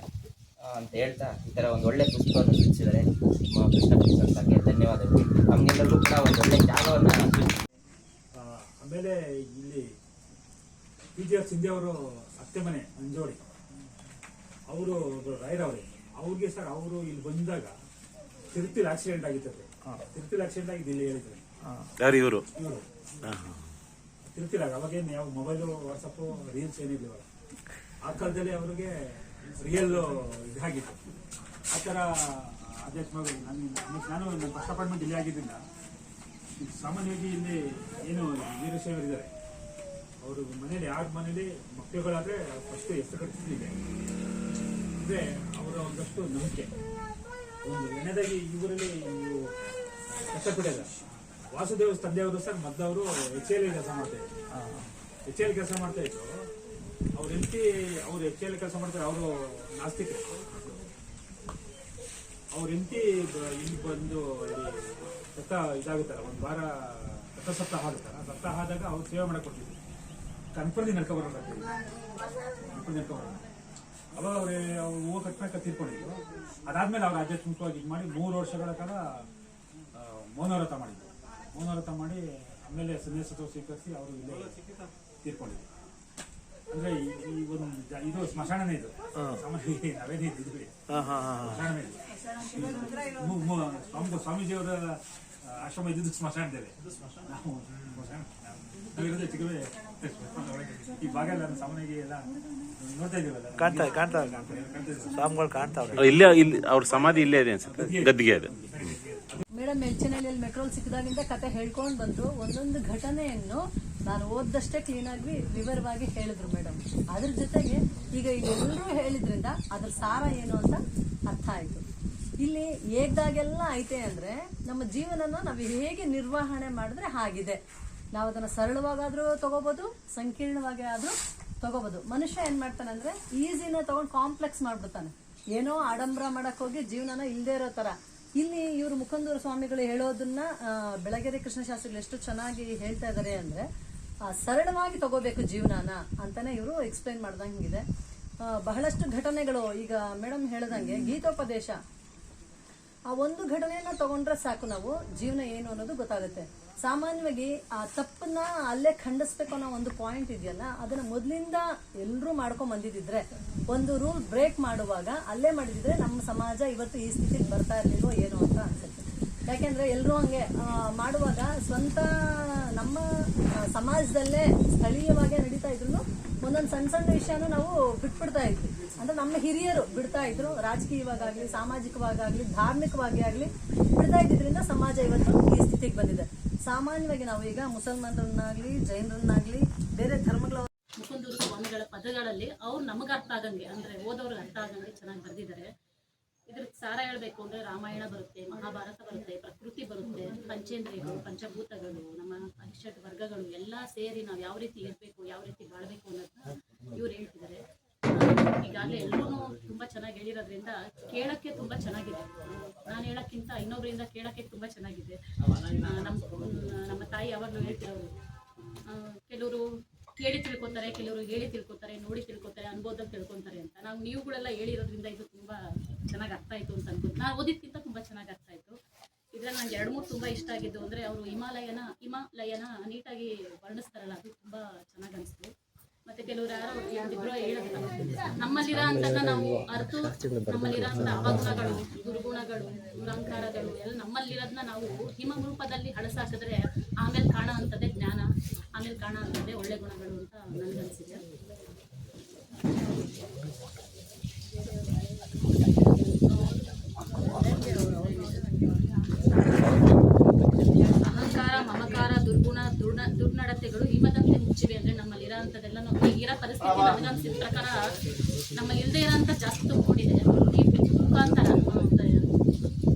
ಅಂತ ಹೇಳ್ತಾ ಈ ಥರ ಒಂದು ಒಳ್ಳೆ ಪುಸ್ತಕವನ್ನು ಸೃಷ್ಟಿಸಿದ್ದಾರೆ ನಿಮ್ಮ ಕೃಷ್ಣ ಪುಸ್ತಕಕ್ಕೆ ಧನ್ಯವಾದಗಳು. ನಮಗೆಲ್ಲರಿಗೂ ಕೂಡ ಒಂದು ಒಳ್ಳೆ ಜಾಗವನ್ನು ಆಮೇಲೆ ಇಲ್ಲಿ ಪಿ ಜಿ ಆರ್ ಸಿಂಧೆ ಅವರು ಅತ್ತೆ ಮನೆ ಅಂಜೋಡಿ. ಅವರು ಒಬ್ಬರು ರಾಯರವರೇ ಅವ್ರಿಗೆ ಸರ್ ಅವರು ಇಲ್ಲಿ ಬಂದಾಗ ತಿರುತಿಲ್ ಆಕ್ಸಿಡೆಂಟ್ ಆಗಿತ್ತು ತಿರುತಿಲ್ ಆಕ್ಸಿಡೆಂಟ್ ಆಗಿದೆ ಇಲ್ಲಿ ಹೇಳಿದ್ರೆ. ಯಾರು ಇವರು? ಇವರು. ಆಗ ಅವಾಗೇನು ಯಾವ ಮೊಬೈಲು ವಾಟ್ಸಪ್ಪು ರೀಲ್ಸ್ ಏನಿರ್ಲಿಲ್ಲ ಆ ಕಾಲದಲ್ಲಿ ಅವ್ರಿಗೆ ರಿಯಲ್ ಇದಾಗಿತ್ತು ಆ ಥರ ಆಧ್ಯಾತ್ಮಗಳು ನಾನು ನಾನು ನನ್ನ ಫಸ್ಟ್ ಅಪಾರ್ಟ್ಮೆಂಟ್ ಇಲ್ಲಿ ಆಗಿದ್ದರಿಂದ ಸಾಮಾನ್ಯವಾಗಿ ಇಲ್ಲಿ ಏನು ವೀರಶೈವರಿದ್ದಾರೆ ಅವರು ಮನೇಲಿ ಯಾರ ಮನೇಲಿ ಮಕ್ಕಳುಗಳಾದರೆ ಫಸ್ಟ್ ಹೆಸರು ಕಟ್ಟಿಸ್ತಿದೆ ಅಂದರೆ ಅವರ ಒಂದಷ್ಟು ನಂಬಿಕೆ. ಒಂದು ಎಣ್ಣೆದಾಗಿ ಇವರಲ್ಲಿ ನೀವು ಕಷ್ಟಪಡಲ್ಲ ವಾಸುದೇವ್ ತಂದೆಯವರು ಸರ್ ಮದ್ದವರು ಎಚ್ ಎಲ್ ಕೆಲಸ ಮಾಡ್ತಾ ಇದ್ರು. ಎಚ್ ಎಲ್ ಕೆಲಸ ಮಾಡ್ತಾ ಇದ್ರು. ಅವ್ರ ಹೆಂಡತಿ, ಅವ್ರು ಎಚ್ ಎಲ್ ಕೆಲಸ ಮಾಡ್ತಾರೆ, ಅವರು ನಾಸ್ತಿಕರು. ಅವ್ರ ಹೆಂಡತಿ ಇಲ್ಲಿ ಬಂದು ಸತ್ತ ರಥ ಇದಾಗುತ್ತಲ್ಲ, ಒಂದು ವಾರ ರಥ ಸಪ್ತಾಹ ಆಗುತ್ತಲ್ಲ ಸಪ್ತಾಹ ಆದಾಗ ಅವ್ರು ಸೇವೆ ಮಾಡಕ್ ಕೊಟ್ಟಿದ್ರು ಕನ್ಪರ್ದಿ ನಡ್ಕೊ ಬರೋದು ಕನ್ಪರ್ದಿ ನಡ್ಕೊ ಬರೋದು ಅವಾಗ ಅವ್ರು ಅವ್ರು ಹೂವು ಕಟ್ಬೇಕು ತೀರ್ಕೊಂಡಿದ್ರು. ಅದಾದ್ಮೇಲೆ ಅವ್ರು ಆಧ್ಯಾತ್ಮಿಕವಾಗಿ ಇದು ಮಾಡಿ ಮೂರು ವರ್ಷಗಳ ಕಾಲ ಮೌನವ್ರತ ಮಾಡಿದ್ರು. ಮೌನವ್ರತ ಮಾಡಿ ಆಮೇಲೆ ಸನ್ಯಾಸತ್ವ ಸ್ವೀಕರಿಸಿ ಅವರು ಇಲ್ಲೇ ತೀರ್ಕೊಂಡಿದ್ರು. ಅಂದ್ರೆ ಈ- ಒಂದು ಇದು ಸ್ಮಶಾನನೇ ಇದು. ಸಾಮಾನ್ಯ ನಾವೇನೇ ಇದ್ದಿದ್ವಿ ಸ್ಮಶಾನನೇ ಇದು. ಸ್ವಾಮೀಜಿಯವರ ಆಶ್ರಮ ಇದ್ದಿದ್ದು ಸ್ಮಶಾನದೇವೆ ನಾವು ಸ್ಮಶಾನ. ನಾವಿರೋದೇ ಚಿಕ್ಕವೇ ಈ ಭಾಗ ಎಲ್ಲ ಸಾಮಾನ್ಯವಾಗಿ ಎಲ್ಲ ನೋಡ್ತಾ ಇದೀವಲ್ಲ ಕಾಣ್ತಾ ಕಾಣ್ತಾ ಕಾಣ್ತಾ ಸ್ವಾಮಿಗಳು ಕಾಣ್ತಾವ್ರೆ ಇಲ್ಲೇ ಇಲ್ಲಿ ಅವ್ರ ಸಮಾಧಿ ಇಲ್ಲೇ ಇದೆ ಅನ್ಸುತ್ತೆ. ಗದ್ದಿಗೆ. ಅದು. ಮೇಡಮ್ ಮೆಲ್ಚಿನಲ್ಲಿ ಮೆಟ್ರೋಲ್ ಸಿಕ್ಕಿದಾಗಿಂದ ಕತೆ ಹೇಳ್ಕೊಂಡು ಬಂದು ಒಂದೊಂದು ಘಟನೆಯನ್ನು ನಾನು ಓದ್ದಷ್ಟೇ ಕ್ಲೀನಾಗಿ ವಿವರವಾಗಿ ಹೇಳಿದ್ರು ಮೇಡಮ್ ಅದ್ರ ಜೊತೆಗೆ ಈಗ ಎಲ್ಲರೂ ಹೇಳಿದ್ರಿಂದ ಅದ್ರ ಸಾರ ಏನು ಅಂತ ಅರ್ಥ ಆಯ್ತು. ಇಲ್ಲಿ ಹೇಗ್ದಾಗೆಲ್ಲ ಐತೆ ಅಂದ್ರೆ ನಮ್ಮ ಜೀವನನ ನಾವು ಹೇಗೆ ನಿರ್ವಹಣೆ ಮಾಡಿದ್ರೆ ಹಾಗಿದೆ ನಾವು ಅದನ್ನು ಸರಳವಾಗಾದರೂ ತಗೋಬಹುದು ಸಂಕೀರ್ಣವಾಗಿ ಆದ್ರೂ ತಗೋಬಹುದು ಮನುಷ್ಯ ಏನು ಮಾಡ್ತಾನೆ ಅಂದ್ರೆ ಈಸಿನ ತಗೊಂಡ್ ಕಾಂಪ್ಲೆಕ್ಸ್ ಮಾಡ್ಬಿಡ್ತಾನೆ. ಏನೋ ಆಡಂಬರ ಮಾಡಕ್ ಹೋಗಿ ಜೀವನನ ಇಲ್ಲದೇ ಇರೋ ತರ. ಇಲ್ಲಿ ಇವರು ಮುಖಂದೂರ ಸ್ವಾಮಿಗಳು ಹೇಳೋದನ್ನ ಬೆಳಗೆರೆ ಕೃಷ್ಣ ಶಾಸ್ತ್ರಿಗಳು ಎಷ್ಟು ಚೆನ್ನಾಗಿ ಹೇಳ್ತಾ ಇದ್ದಾರೆ ಅಂದ್ರೆ ಸರಳವಾಗಿ ತಗೋಬೇಕು ಜೀವನಾನ ಅಂತಾನೆ ಇವರು ಎಕ್ಸ್ಪ್ಲೈನ್ ಮಾಡ್ದಂಗೆ ಇದೆ ಬಹಳಷ್ಟು ಘಟನೆಗಳು, ಈಗ ಮೇಡಮ್ ಹೇಳ್ದಂಗೆ ಗೀತೋಪದೇಶ. ಆ ಒಂದು ಘಟನೆಯನ್ನ ತಗೊಂಡ್ರೆ ಸಾಕು ನಾವು, ಜೀವನ ಏನು ಅನ್ನೋದು ಗೊತ್ತಾಗುತ್ತೆ. ಸಾಮಾನ್ಯವಾಗಿ ಆ ತಪ್ಪನ್ನ ಅಲ್ಲೇ ಖಂಡಿಸ್ಬೇಕು ಅನ್ನೋ ಒಂದು ಪಾಯಿಂಟ್ ಇದೆಯಲ್ಲ, ಅದನ್ನ ಮೊದಲಿಂದ ಎಲ್ಲರೂ ಮಾಡ್ಕೊಂಡ್ ಬಂದಿದ್ರೆ ಒಂದು ರೂಲ್ ಬ್ರೇಕ್ ಮಾಡುವಾಗ ಅಲ್ಲೇ ಮಾಡಿದಿದ್ರೆ ನಮ್ಮ ಸಮಾಜ ಇವತ್ತು ಈ ಸ್ಥಿತಿಗೆ ಬರ್ತಾ ಇರ್ಲಿಲ್ವೋ ಏನೋ ಅಂತ ಅನ್ಸುತ್ತೆ. ಯಾಕೆಂದ್ರೆ ಎಲ್ಲರೂ ಹಂಗೆ ಮಾಡುವಾಗ ಸ್ವಂತ ನಮ್ಮ ಸಮಾಜದಲ್ಲೇ ಸ್ಥಳೀಯವಾಗೇ ನಡೀತಾ ಇದ್ರು ಒಂದೊಂದು ಸಣ್ಣ ಸಣ್ಣ ವಿಷಯನೂ ನಾವು ಬಿಟ್ಬಿಡ್ತಾ ಇದ್ವಿ. ಅಂದ್ರೆ ನಮ್ಮ ಹಿರಿಯರು ಬಿಡ್ತಾ ಇದ್ರು ರಾಜಕೀಯವಾಗಲಿ ಸಾಮಾಜಿಕವಾಗಲಿ ಧಾರ್ಮಿಕವಾಗಿ ಆಗಲಿ ಬಿಡ್ತಾ ಇದ್ದಿದ್ರಿಂದ ಸಮಾಜ ಇವತ್ತು ಈ ಸ್ಥಿತಿಗೆ ಬಂದಿದೆ. ಸಾಮಾನ್ಯವಾಗಿ ನಾವು ಈಗ ಮುಸಲ್ಮಾನರನ್ನಾಗ್ಲಿ, ಜೈನರನ್ನಾಗ್ಲಿ, ಬೇರೆ ಧರ್ಮಗಳ ಸ್ವಾಮಿಗಳ ಪದಗಳಲ್ಲಿ ಅವ್ರು ನಮಗೆ ಅರ್ಥ ಆಗಂಗೆ, ಅಂದ್ರೆ ಓದೋರ್ಗೆ ಅರ್ಥ ಆಗಂಗೆ ಚೆನ್ನಾಗಿ ಬರೆದಿದ್ದಾರೆ. ಇದ್ರ ಸಾರ ಹೇಳ್ಬೇಕು ಅಂದ್ರೆ ರಾಮಾಯಣ ಬರುತ್ತೆ, ಮಹಾಭಾರತ ಬರುತ್ತೆ, ಪ್ರಕೃತಿ ಬರುತ್ತೆ, ಪಂಚೇಂದ್ರಿಯಗಳು, ಪಂಚಭೂತಗಳು, ನಮ್ಮ ಅರಿಷಟ್ ವರ್ಗಗಳು ಎಲ್ಲಾ ಸೇರಿ ನಾವು ಯಾವ ರೀತಿ ಇರಬೇಕು, ಯಾವ ರೀತಿ ಬಾಳ್ಬೇಕು ಅನ್ನೋದನ್ನ ಇವ್ರು ಹೇಳ್ತಿದ್ದಾರೆ. ಈಗಾಗಲೇ ಎಲ್ಲರೂ ತುಂಬಾ ಚೆನ್ನಾಗಿ ಹೇಳಿರೋದ್ರಿಂದ ಕೇಳಕ್ಕೆ ತುಂಬಾ ಚೆನ್ನಾಗಿದೆ. ನಾನು ಹೇಳಕ್ಕಿಂತ ಇನ್ನೊಬ್ಬರಿಂದ ಕೇಳಕ್ಕೆ ತುಂಬಾ ಚೆನ್ನಾಗಿದೆ. ನಮ್ಮ ನಮ್ಮ ತಾಯಿ ಯಾವಾಗಲೂ ಹೇಳ್ತಿರೋರು ಕೆಲವರು ಕೇಳಿ ತಿಳ್ಕೊತಾರೆ, ಕೆಲವರು ಹೇಳಿ ತಿಳ್ಕೊತಾರೆ, ನೋಡಿ ತಿಳ್ಕೊತಾರೆ ಅನುಭವದಲ್ಲಿ ತಿಳ್ಕೊತಾರೆ ಅಂತ. ನಾವು ನೀವುಗಳೆಲ್ಲ ಹೇಳಿರೋದ್ರಿಂದ ಇದು ತುಂಬಾ ಚೆನ್ನಾಗಿ ಅರ್ಥ ಆಯ್ತು ಅಂತ ಅನ್ಕೊಂಡು ನಾನು ಓದಿದ್ಕಿಂತ ತುಂಬಾ ಚೆನ್ನಾಗಿ ಅರ್ಥ ಆಯ್ತು. ಇದ್ರಲ್ಲಿ ನನಗೆ ಎರಡು ಮೂರು ತುಂಬಾ ಇಷ್ಟ ಆಗಿದ್ದು ಅಂದ್ರೆ ಅವರು ಹಿಮಾಲಯನ ಹಿಮಾಲಯನ ನೀಟಾಗಿ ವರ್ಣಿಸ್ತಾರಲ್ಲ, ಅದು ತುಂಬಾ ಚೆನ್ನಾಗಿ ಅನಿಸ್ತು. ಮತ್ತೆ ಕೆಲವರು ಯಾರೋ ಹೇಳಿದ್ರು ನಮ್ಮಲ್ಲಿರೋ ಅಂತ ನಾವು ಅರ್ಥ ನಮ್ಮಲ್ಲಿರೋ ಅವಗುಣಗಳು, ದುರ್ಗುಣಗಳು, ದುರಂಕಾರಗಳು, ಎಲ್ಲ ನಮ್ಮಲ್ಲಿರೋದನ್ನ ನಾವು ಹಿಮ ರೂಪದಲ್ಲಿ ಹಳಸಾಕಿದ್ರೆ ಆಮೇಲೆ ಕಾಣೋ ಅಂಥದ್ದೇ ಜ್ಞಾನ, ಆಮೇಲೆ ಕಾಣೋ ಅಂಥದ್ದೇ ಒಳ್ಳೆ ಗುಣಗಳು ಅಂತ ನನಗನ್ಸಿದೆ ಅಹಂಕಾರ ಮಮಕಾರ ದುರ್ಗುಣ ದುರ್ನ ದುರ್ನಡತೆಗಳು ಹಿಮದಂತೆ ಮುಚ್ಚಿವೆ ಅಂದ್ರೆ ನಮ್ಮಲ್ಲಿ ಇರೋಂಥದ್ದೆಲ್ಲ ಈಗ ಇರೋ ಪರಿಸ್ಥಿತಿ ನನಗನ್ಸಿದ ಪ್ರಕಾರ ನಮ್ಮಲ್ಲಿ ಇಲ್ಲದೆ ಇರೋಂಥ ಜಾಸ್ತಿ ತುಂಬಿಕೊಂಡಿದೆ ಈ ಮುಖಾಂತರ ಆ,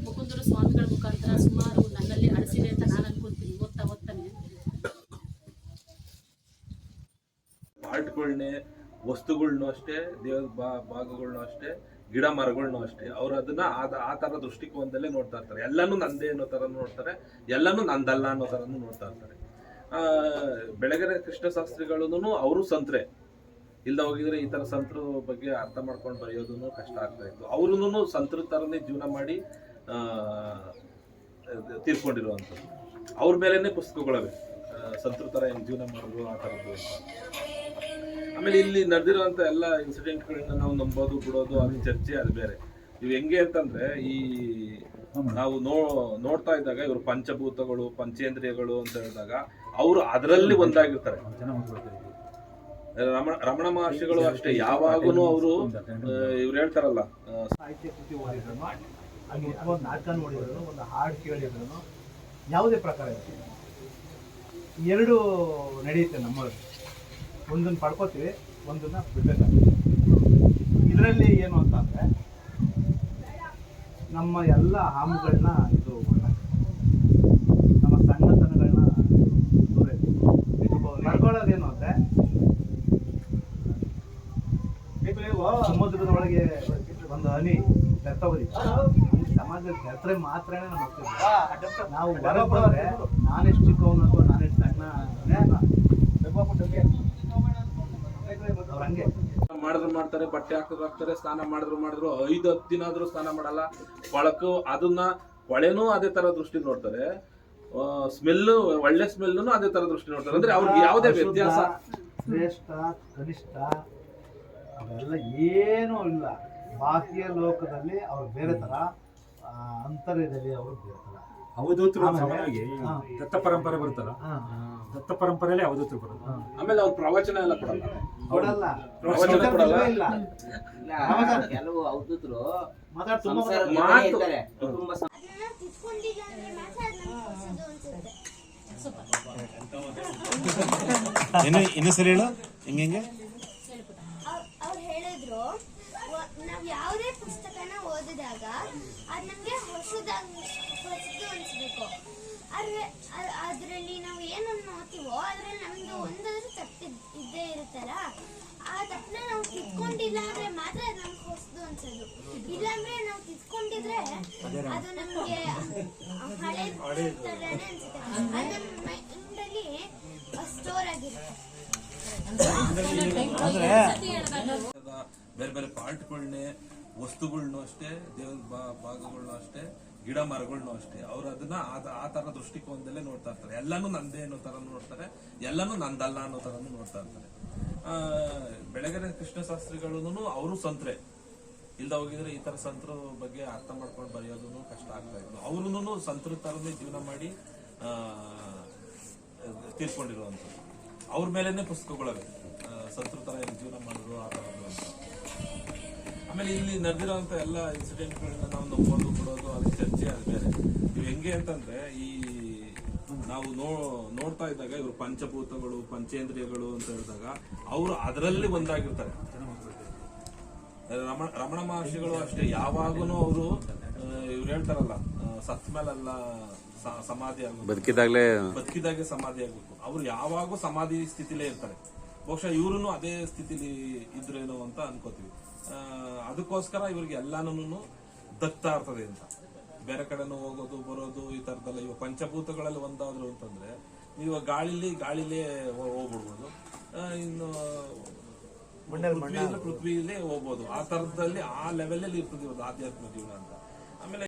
ಮುಕುಂದರ ಸ್ವಾಮಿಗಳ ಮುಖಾಂತರ ಸುಮಾರು ನನ್ನಲ್ಲಿ ಅಳಿಸಿದೆ ಅಂತ ನಾನು ಅನ್ಕೊಂತೀನಿ ಓದ್ತಾ ಓದ್ತಾನೆ ಪಾರ್ಟ್ಗಳನ್ನೇ ವಸ್ತುಗಳ್ನು ಅಷ್ಟೇ, ದೇವ್ರ ಬಾ, ಭಾಗಗಳ್ನು ಅಷ್ಟೇ, ಗಿಡ ಮರಗಳ್ನು ಅಷ್ಟೇ, ಅವ್ರು ಅದನ್ನ ಆ ತರ ದೃಷ್ಟಿಕೋನದಲ್ಲೇ ನೋಡ್ತಾ ಇರ್ತಾರೆ. ಎಲ್ಲನೂ ನಂದೇ ಅನ್ನೋ ತರ ನೋಡ್ತಾರೆ, ಎಲ್ಲನೂ ನಂದಲ್ಲ ಅನ್ನೋ ಥರನೂ ನೋಡ್ತಾ ಇರ್ತಾರೆ. ಬೆಳಗೆರೆ ಕೃಷ್ಣ ಶಾಸ್ತ್ರಿಗಳೂ ಅವರು ಸಂತ್ರೆ. ಇಲ್ದ ಹೋಗಿದ್ರೆ ಈ ತರ ಸಂತರ ಬಗ್ಗೆ ಅರ್ಥ ಮಾಡ್ಕೊಂಡು ಬರೆಯೋದನ್ನು ಕಷ್ಟ ಆಗ್ತಾ ಇತ್ತು. ಅವ್ರೂ ಸಂತರ ತರನೇ ಜೀವನ ಮಾಡಿ ತೀರ್ಕೊಂಡಿರುವಂಥದ್ದು. ಅವ್ರ ಮೇಲೇ ಪುಸ್ತಕಗಳವೆ. ಸಂತರ ತರ ಹೆಂಗ್ ಜೀವನ ಮಾಡೋದು ಆ ಥರದ್ದು ಆಮೇಲೆ ಇಲ್ಲಿ ನಡೆದಿರುವಂತ ಎಲ್ಲ ಇನ್ಸಿಡೆಂಟ್ಗಳನ್ನ ನಾವು ನಂಬೋದು ಬಿಡೋದು ಅದು ಚರ್ಚೆ ಅದು ಬೇರೆ. ಇವು ಹೆಂಗೆ ಅಂತಂದ್ರೆ ಈ ನಾವು ನೋ ನೋಡ್ತಾ ಇದ್ದಾಗ ಇವರು ಪಂಚಭೂತಗಳು ಪಂಚೇಂದ್ರಿಯಗಳು ಅಂತ ಹೇಳಿದಾಗ ಅವರು ಅದರಲ್ಲಿ ಒಂದಾಗಿರ್ತಾರೆ. ರಮಣ ರಮಣ ಮಹರ್ಷಿಗಳು ಅಷ್ಟೇ ಯಾವಾಗೂ ಅವರು ಇವ್ರು ಹೇಳ್ತಾರಲ್ಲ ಸಾಹಿತ್ಯ ಕೃತಿ ಓದಿದ್ರು ಹಾಗೆ ಅಥವಾ ಒಂದು ನಾಟಕ ನೋಡಿದ್ರು ಒಂದು ಹಾಡು ಕೇಳಿದ್ರು ಯಾವುದೇ ಪ್ರಕಾರ ಎರಡು ನಡೆಯುತ್ತೆ ನಮ್ಮಲ್ಲಿ. ಒಂದನ್ನು ಪಡ್ಕೋತೀವಿ, ಒಂದನ್ನು ಬಿಡಬೇಕಾಗ್ತದೆ ಇದರಲ್ಲಿ ಏನು ಅಂತಂದರೆ ನಮ್ಮ ಎಲ್ಲ ಹಾಮುಗಳನ್ನ ಇದು. ನಮ್ಮ ಸಣ್ಣತನಗಳನ್ನ ದೂರ ಪಡ್ಕೊಳ್ಳೋದೇನು ಅಂದರೆ ಸಮುದ್ರದ ಒಳಗೆ ಒಂದು ಹನಿ ಬೆತ್ತವರಿ ಸಮಾಜದ ಬೆತ್ತರೆ ಮಾತ್ರನೇ ನಾವು ಹೊರಗೆ ಬಂದ್ರೆ ನಾನೆಷ್ಟು ಚಿಕ್ಕವನು ಅಥವಾ ನಾನೆಷ್ಟು ಸಣ್ಣ ಅವ್ರು ಹಂಗೆ ಮಾಡಿದ್ರು ಮಾಡ್ತಾರೆ ಬಟ್ಟೆ ಹಾಕಿದ್ರು ಹಾಕ್ತಾರೆ ಸ್ನಾನ ಮಾಡಿದ್ರು ಮಾಡಿದ್ರು ಐದು ಹತ್ತು ದಿನ ಆದ್ರೂ ಸ್ನಾನ ಮಾಡಲ್ಲ. ಕೊಳಕು ಅದನ್ನ ಕೊಳೆನೂ ಅದೇ ತರ ದೃಷ್ಟಿ ನೋಡ್ತಾರೆ. ಸ್ಮೆಲ್ ಒಳ್ಳೆ ಸ್ಮೆಲ್ನು ಅದೇ ತರ ದೃಷ್ಟಿ ನೋಡ್ತಾರೆ. ಅಂದ್ರೆ ಅವ್ರಿಗೆ ಯಾವುದೇ ವ್ಯತ್ಯಾಸ. ಶ್ರೇಷ್ಠ ಕನಿಷ್ಠ ಅವೆಲ್ಲ ಏನೂ ಇಲ್ಲ. ಬಾಹ್ಯ ಲೋಕದಲ್ಲಿ ಅವ್ರು ಬೇರೆ ತರ ಅಂತರ್ಯದಲ್ಲಿ ಅವರು ಬೇರೆ ತರ. ಅವಧೂತರು ಸಾಮಾನ್ಯವಾಗಿ ದತ್ತ ಪರಂಪರೆ ಬರುತ್ತಲ್ಲ? ದತ್ತ ಪರಂಪರೆಯಲ್ಲಿ ಅವಧೂತರು ಬರೋದು. ಆಮೇಲೆ ಅವ್ರು ಪ್ರವಚನ ಎಲ್ಲ ಕೊಡಲ್ಲ. ಕೊಡಲ್ಲ. ಪ್ರವಚನ ಕೊಡಲ್ಲ. ಇಲ್ಲ. ಕೆಲವು ಅವಧೂತರು ಮಾತಾಡ್ ತುಂಬಾ ಮಾತು. ಕುಟುಂಬ ಅನ್ಸುತ್ತೆ ಇನ್ನು ಇನ್ನು ಸರಿ ಹೇಳು. ಹೆಂಗೆ ಹೆಂಗೆ? ಅವ್ರು ಹೇಳಿದ್ರು ನಾವು ಯಾವುದೇ ಪುಸ್ತಕನ ಓದಿದಾಗ ಅದು ನಮಗೆ ಹೊಸದಾಗಿ ಆದ್ರೆ ಅದರಲ್ಲಿ ನಾವು ಏನನ್ನ ನೋಡ್ತೀವೋ ಅದ್ರಲ್ಲಿ ನಮ್ದು ಒಂದಾದ್ರೂ ತಪ್ಪು ಇದ್ದೇ ಇರುತ್ತಲ್ಲ ಆ ತಪ್ಪನ್ನ ನಾವು ತಿದ್ಕೊಂಡಿಲ್ಲ ಅಂದ್ರೆ ಮಾತ್ರ ಅದು ನಮ್ಗೆ ಹೊಸದು ಅನ್ಸೋದು ಇಲ್ಲಾಂದ್ರೆ ನಾವು ತಿದ್ಕೊಂಡಿದ್ರೆ ಅದು ನಮ್ಗೆ ಹಳೆ ತರನೇ ಅನ್ಸುತ್ತೆ. ಮೈಂಡಲ್ಲಿ ಸ್ಟೋರ್ ಆಗಿರುತ್ತೆ. ಬೇರೆ ಬೇರೆ ಪಾರ್ಟ್ಗಳನ್ನೇ ವಸ್ತುಗಳನ್ನೂ ಅಷ್ಟೇ ದೇವ್ರ ಭಾಗಗಳನ್ನೂ ಅಷ್ಟೇ ಗಿಡ ಮರಗಳ್ನು ಅಷ್ಟೇ. ಅವ್ರು ಅದನ್ನ ಆ- ತರ ದೃಷ್ಟಿಕೋನದಲ್ಲೇ ನೋಡ್ತಾ ಇರ್ತಾರೆ. ಎಲ್ಲಾನು ನಂದೇ ಅನ್ನೋ ತರ ನೋಡ್ತಾರೆ. ಎಲ್ಲಾನು ನಂದಲ್ಲ ಅನ್ನೋ ತರ ನೋಡ್ತಾ ಇರ್ತಾರೆ. ಆ, ಬೆಳಗರೆ ಕೃಷ್ಣ ಅವರು ಸಂತ್ರೆ. ಇಲ್ದ ಹೋಗಿದ್ರೆ ಈ ತರ ಸಂತರ ಬಗ್ಗೆ ಅರ್ಥ ಮಾಡ್ಕೊಂಡು ಬರೆಯೋದು ಕಷ್ಟ ಆಗ್ತಾ ಇತ್ತು. ಅವ್ರನ್ನೂ ಸಂತರ ತರನೇ ಜೀವನ ಮಾಡಿ ಆ, ತೀರ್ಕೊಂಡಿರುವಂಥದ್ದು ಅವ್ರ ಮೇಲೇನೆ ಪುಸ್ತಕಗಳವೆ. ಸಂತರ ತರ ಜೀವನ ಮಾಡಿದ್ರು ಆ ತರ ಆಮೇಲೆ ಇಲ್ಲಿ ನಡೆದಿರುವಂತ ಎಲ್ಲ ಇನ್ಸಿಡೆಂಟ್ಗಳನ್ನ ನಾವು ನಂಬೋದು ಕೊಡೋದು ಅದು ಚರ್ಚೆ ಆದ್ಮೇಲೆ ಇವ್ ಹೆಂಗೆ ಅಂತಂದ್ರೆ ಈ ನಾವು ನೋ ನೋಡ್ತಾ ಇದ್ದಾಗ ಇವರು ಪಂಚಭೂತಗಳು ಪಂಚೇಂದ್ರಿಯಗಳು ಅಂತ ಹೇಳಿದಾಗ ಅವರು ಅದರಲ್ಲಿ ಒಂದಾಗಿರ್ತಾರೆ. ರಮಣ ರಮಣ ಮಹರ್ಷಿಗಳು ಅಷ್ಟೇ ಯಾವಾಗೂ ಅವರು ಇವ್ರು ಹೇಳ್ತಾರಲ್ಲ ಸತ್ ಮೇಲೆಲ್ಲ ಸಮಾಧಿ ಆಗ್ಬೇಕು. ಬದುಕಿದಾಗಲೇ ಬದುಕಿದಾಗೆ ಸಮಾಧಿ ಆಗ್ಬೇಕು. ಅವ್ರು ಯಾವಾಗೂ ಸಮಾಧಿ ಸ್ಥಿತಿಲೇ ಇರ್ತಾರೆ. ಬಹುಶಃ ಇವ್ರು ಅದೇ ಸ್ಥಿತಿಲಿ ಇದ್ರೇನೋ ಅಂತ ಅನ್ಕೋತೀವಿ. ಅದಕ್ಕೋಸ್ಕರ ಇವ್ರಿಗೆ ಎಲ್ಲಾನು ದಕ್ತಾ ಇರ್ತದೆ ಅಂತ. ಬೇರೆ ಕಡೆನೂ ಹೋಗೋದು ಬರೋದು ಈ ತರದಲ್ಲ ಇವಾಗ ಪಂಚಭೂತಗಳಲ್ಲಿ ಒಂದಾದ್ರು ಅಂತಂದ್ರೆ ನೀವು ಗಾಳಿಲಿ ಗಾಳಿಲೇ ಹೋಗ್ಬಿಡ್ಬೋದು. ಇನ್ನು ಪೃಥ್ವಿ ಅಂದ್ರೆ ಪೃಥ್ವಿಲೇ ಹೋಗ್ಬೋದು. ಆ ತರದಲ್ಲಿ ಆ ಲೆವೆಲ್ ಅಲ್ಲಿ ಇರ್ತದೆ ಇವತ್ತು ಆಧ್ಯಾತ್ಮ ಜೀವನ ಅಂತ. ಆಮೇಲೆ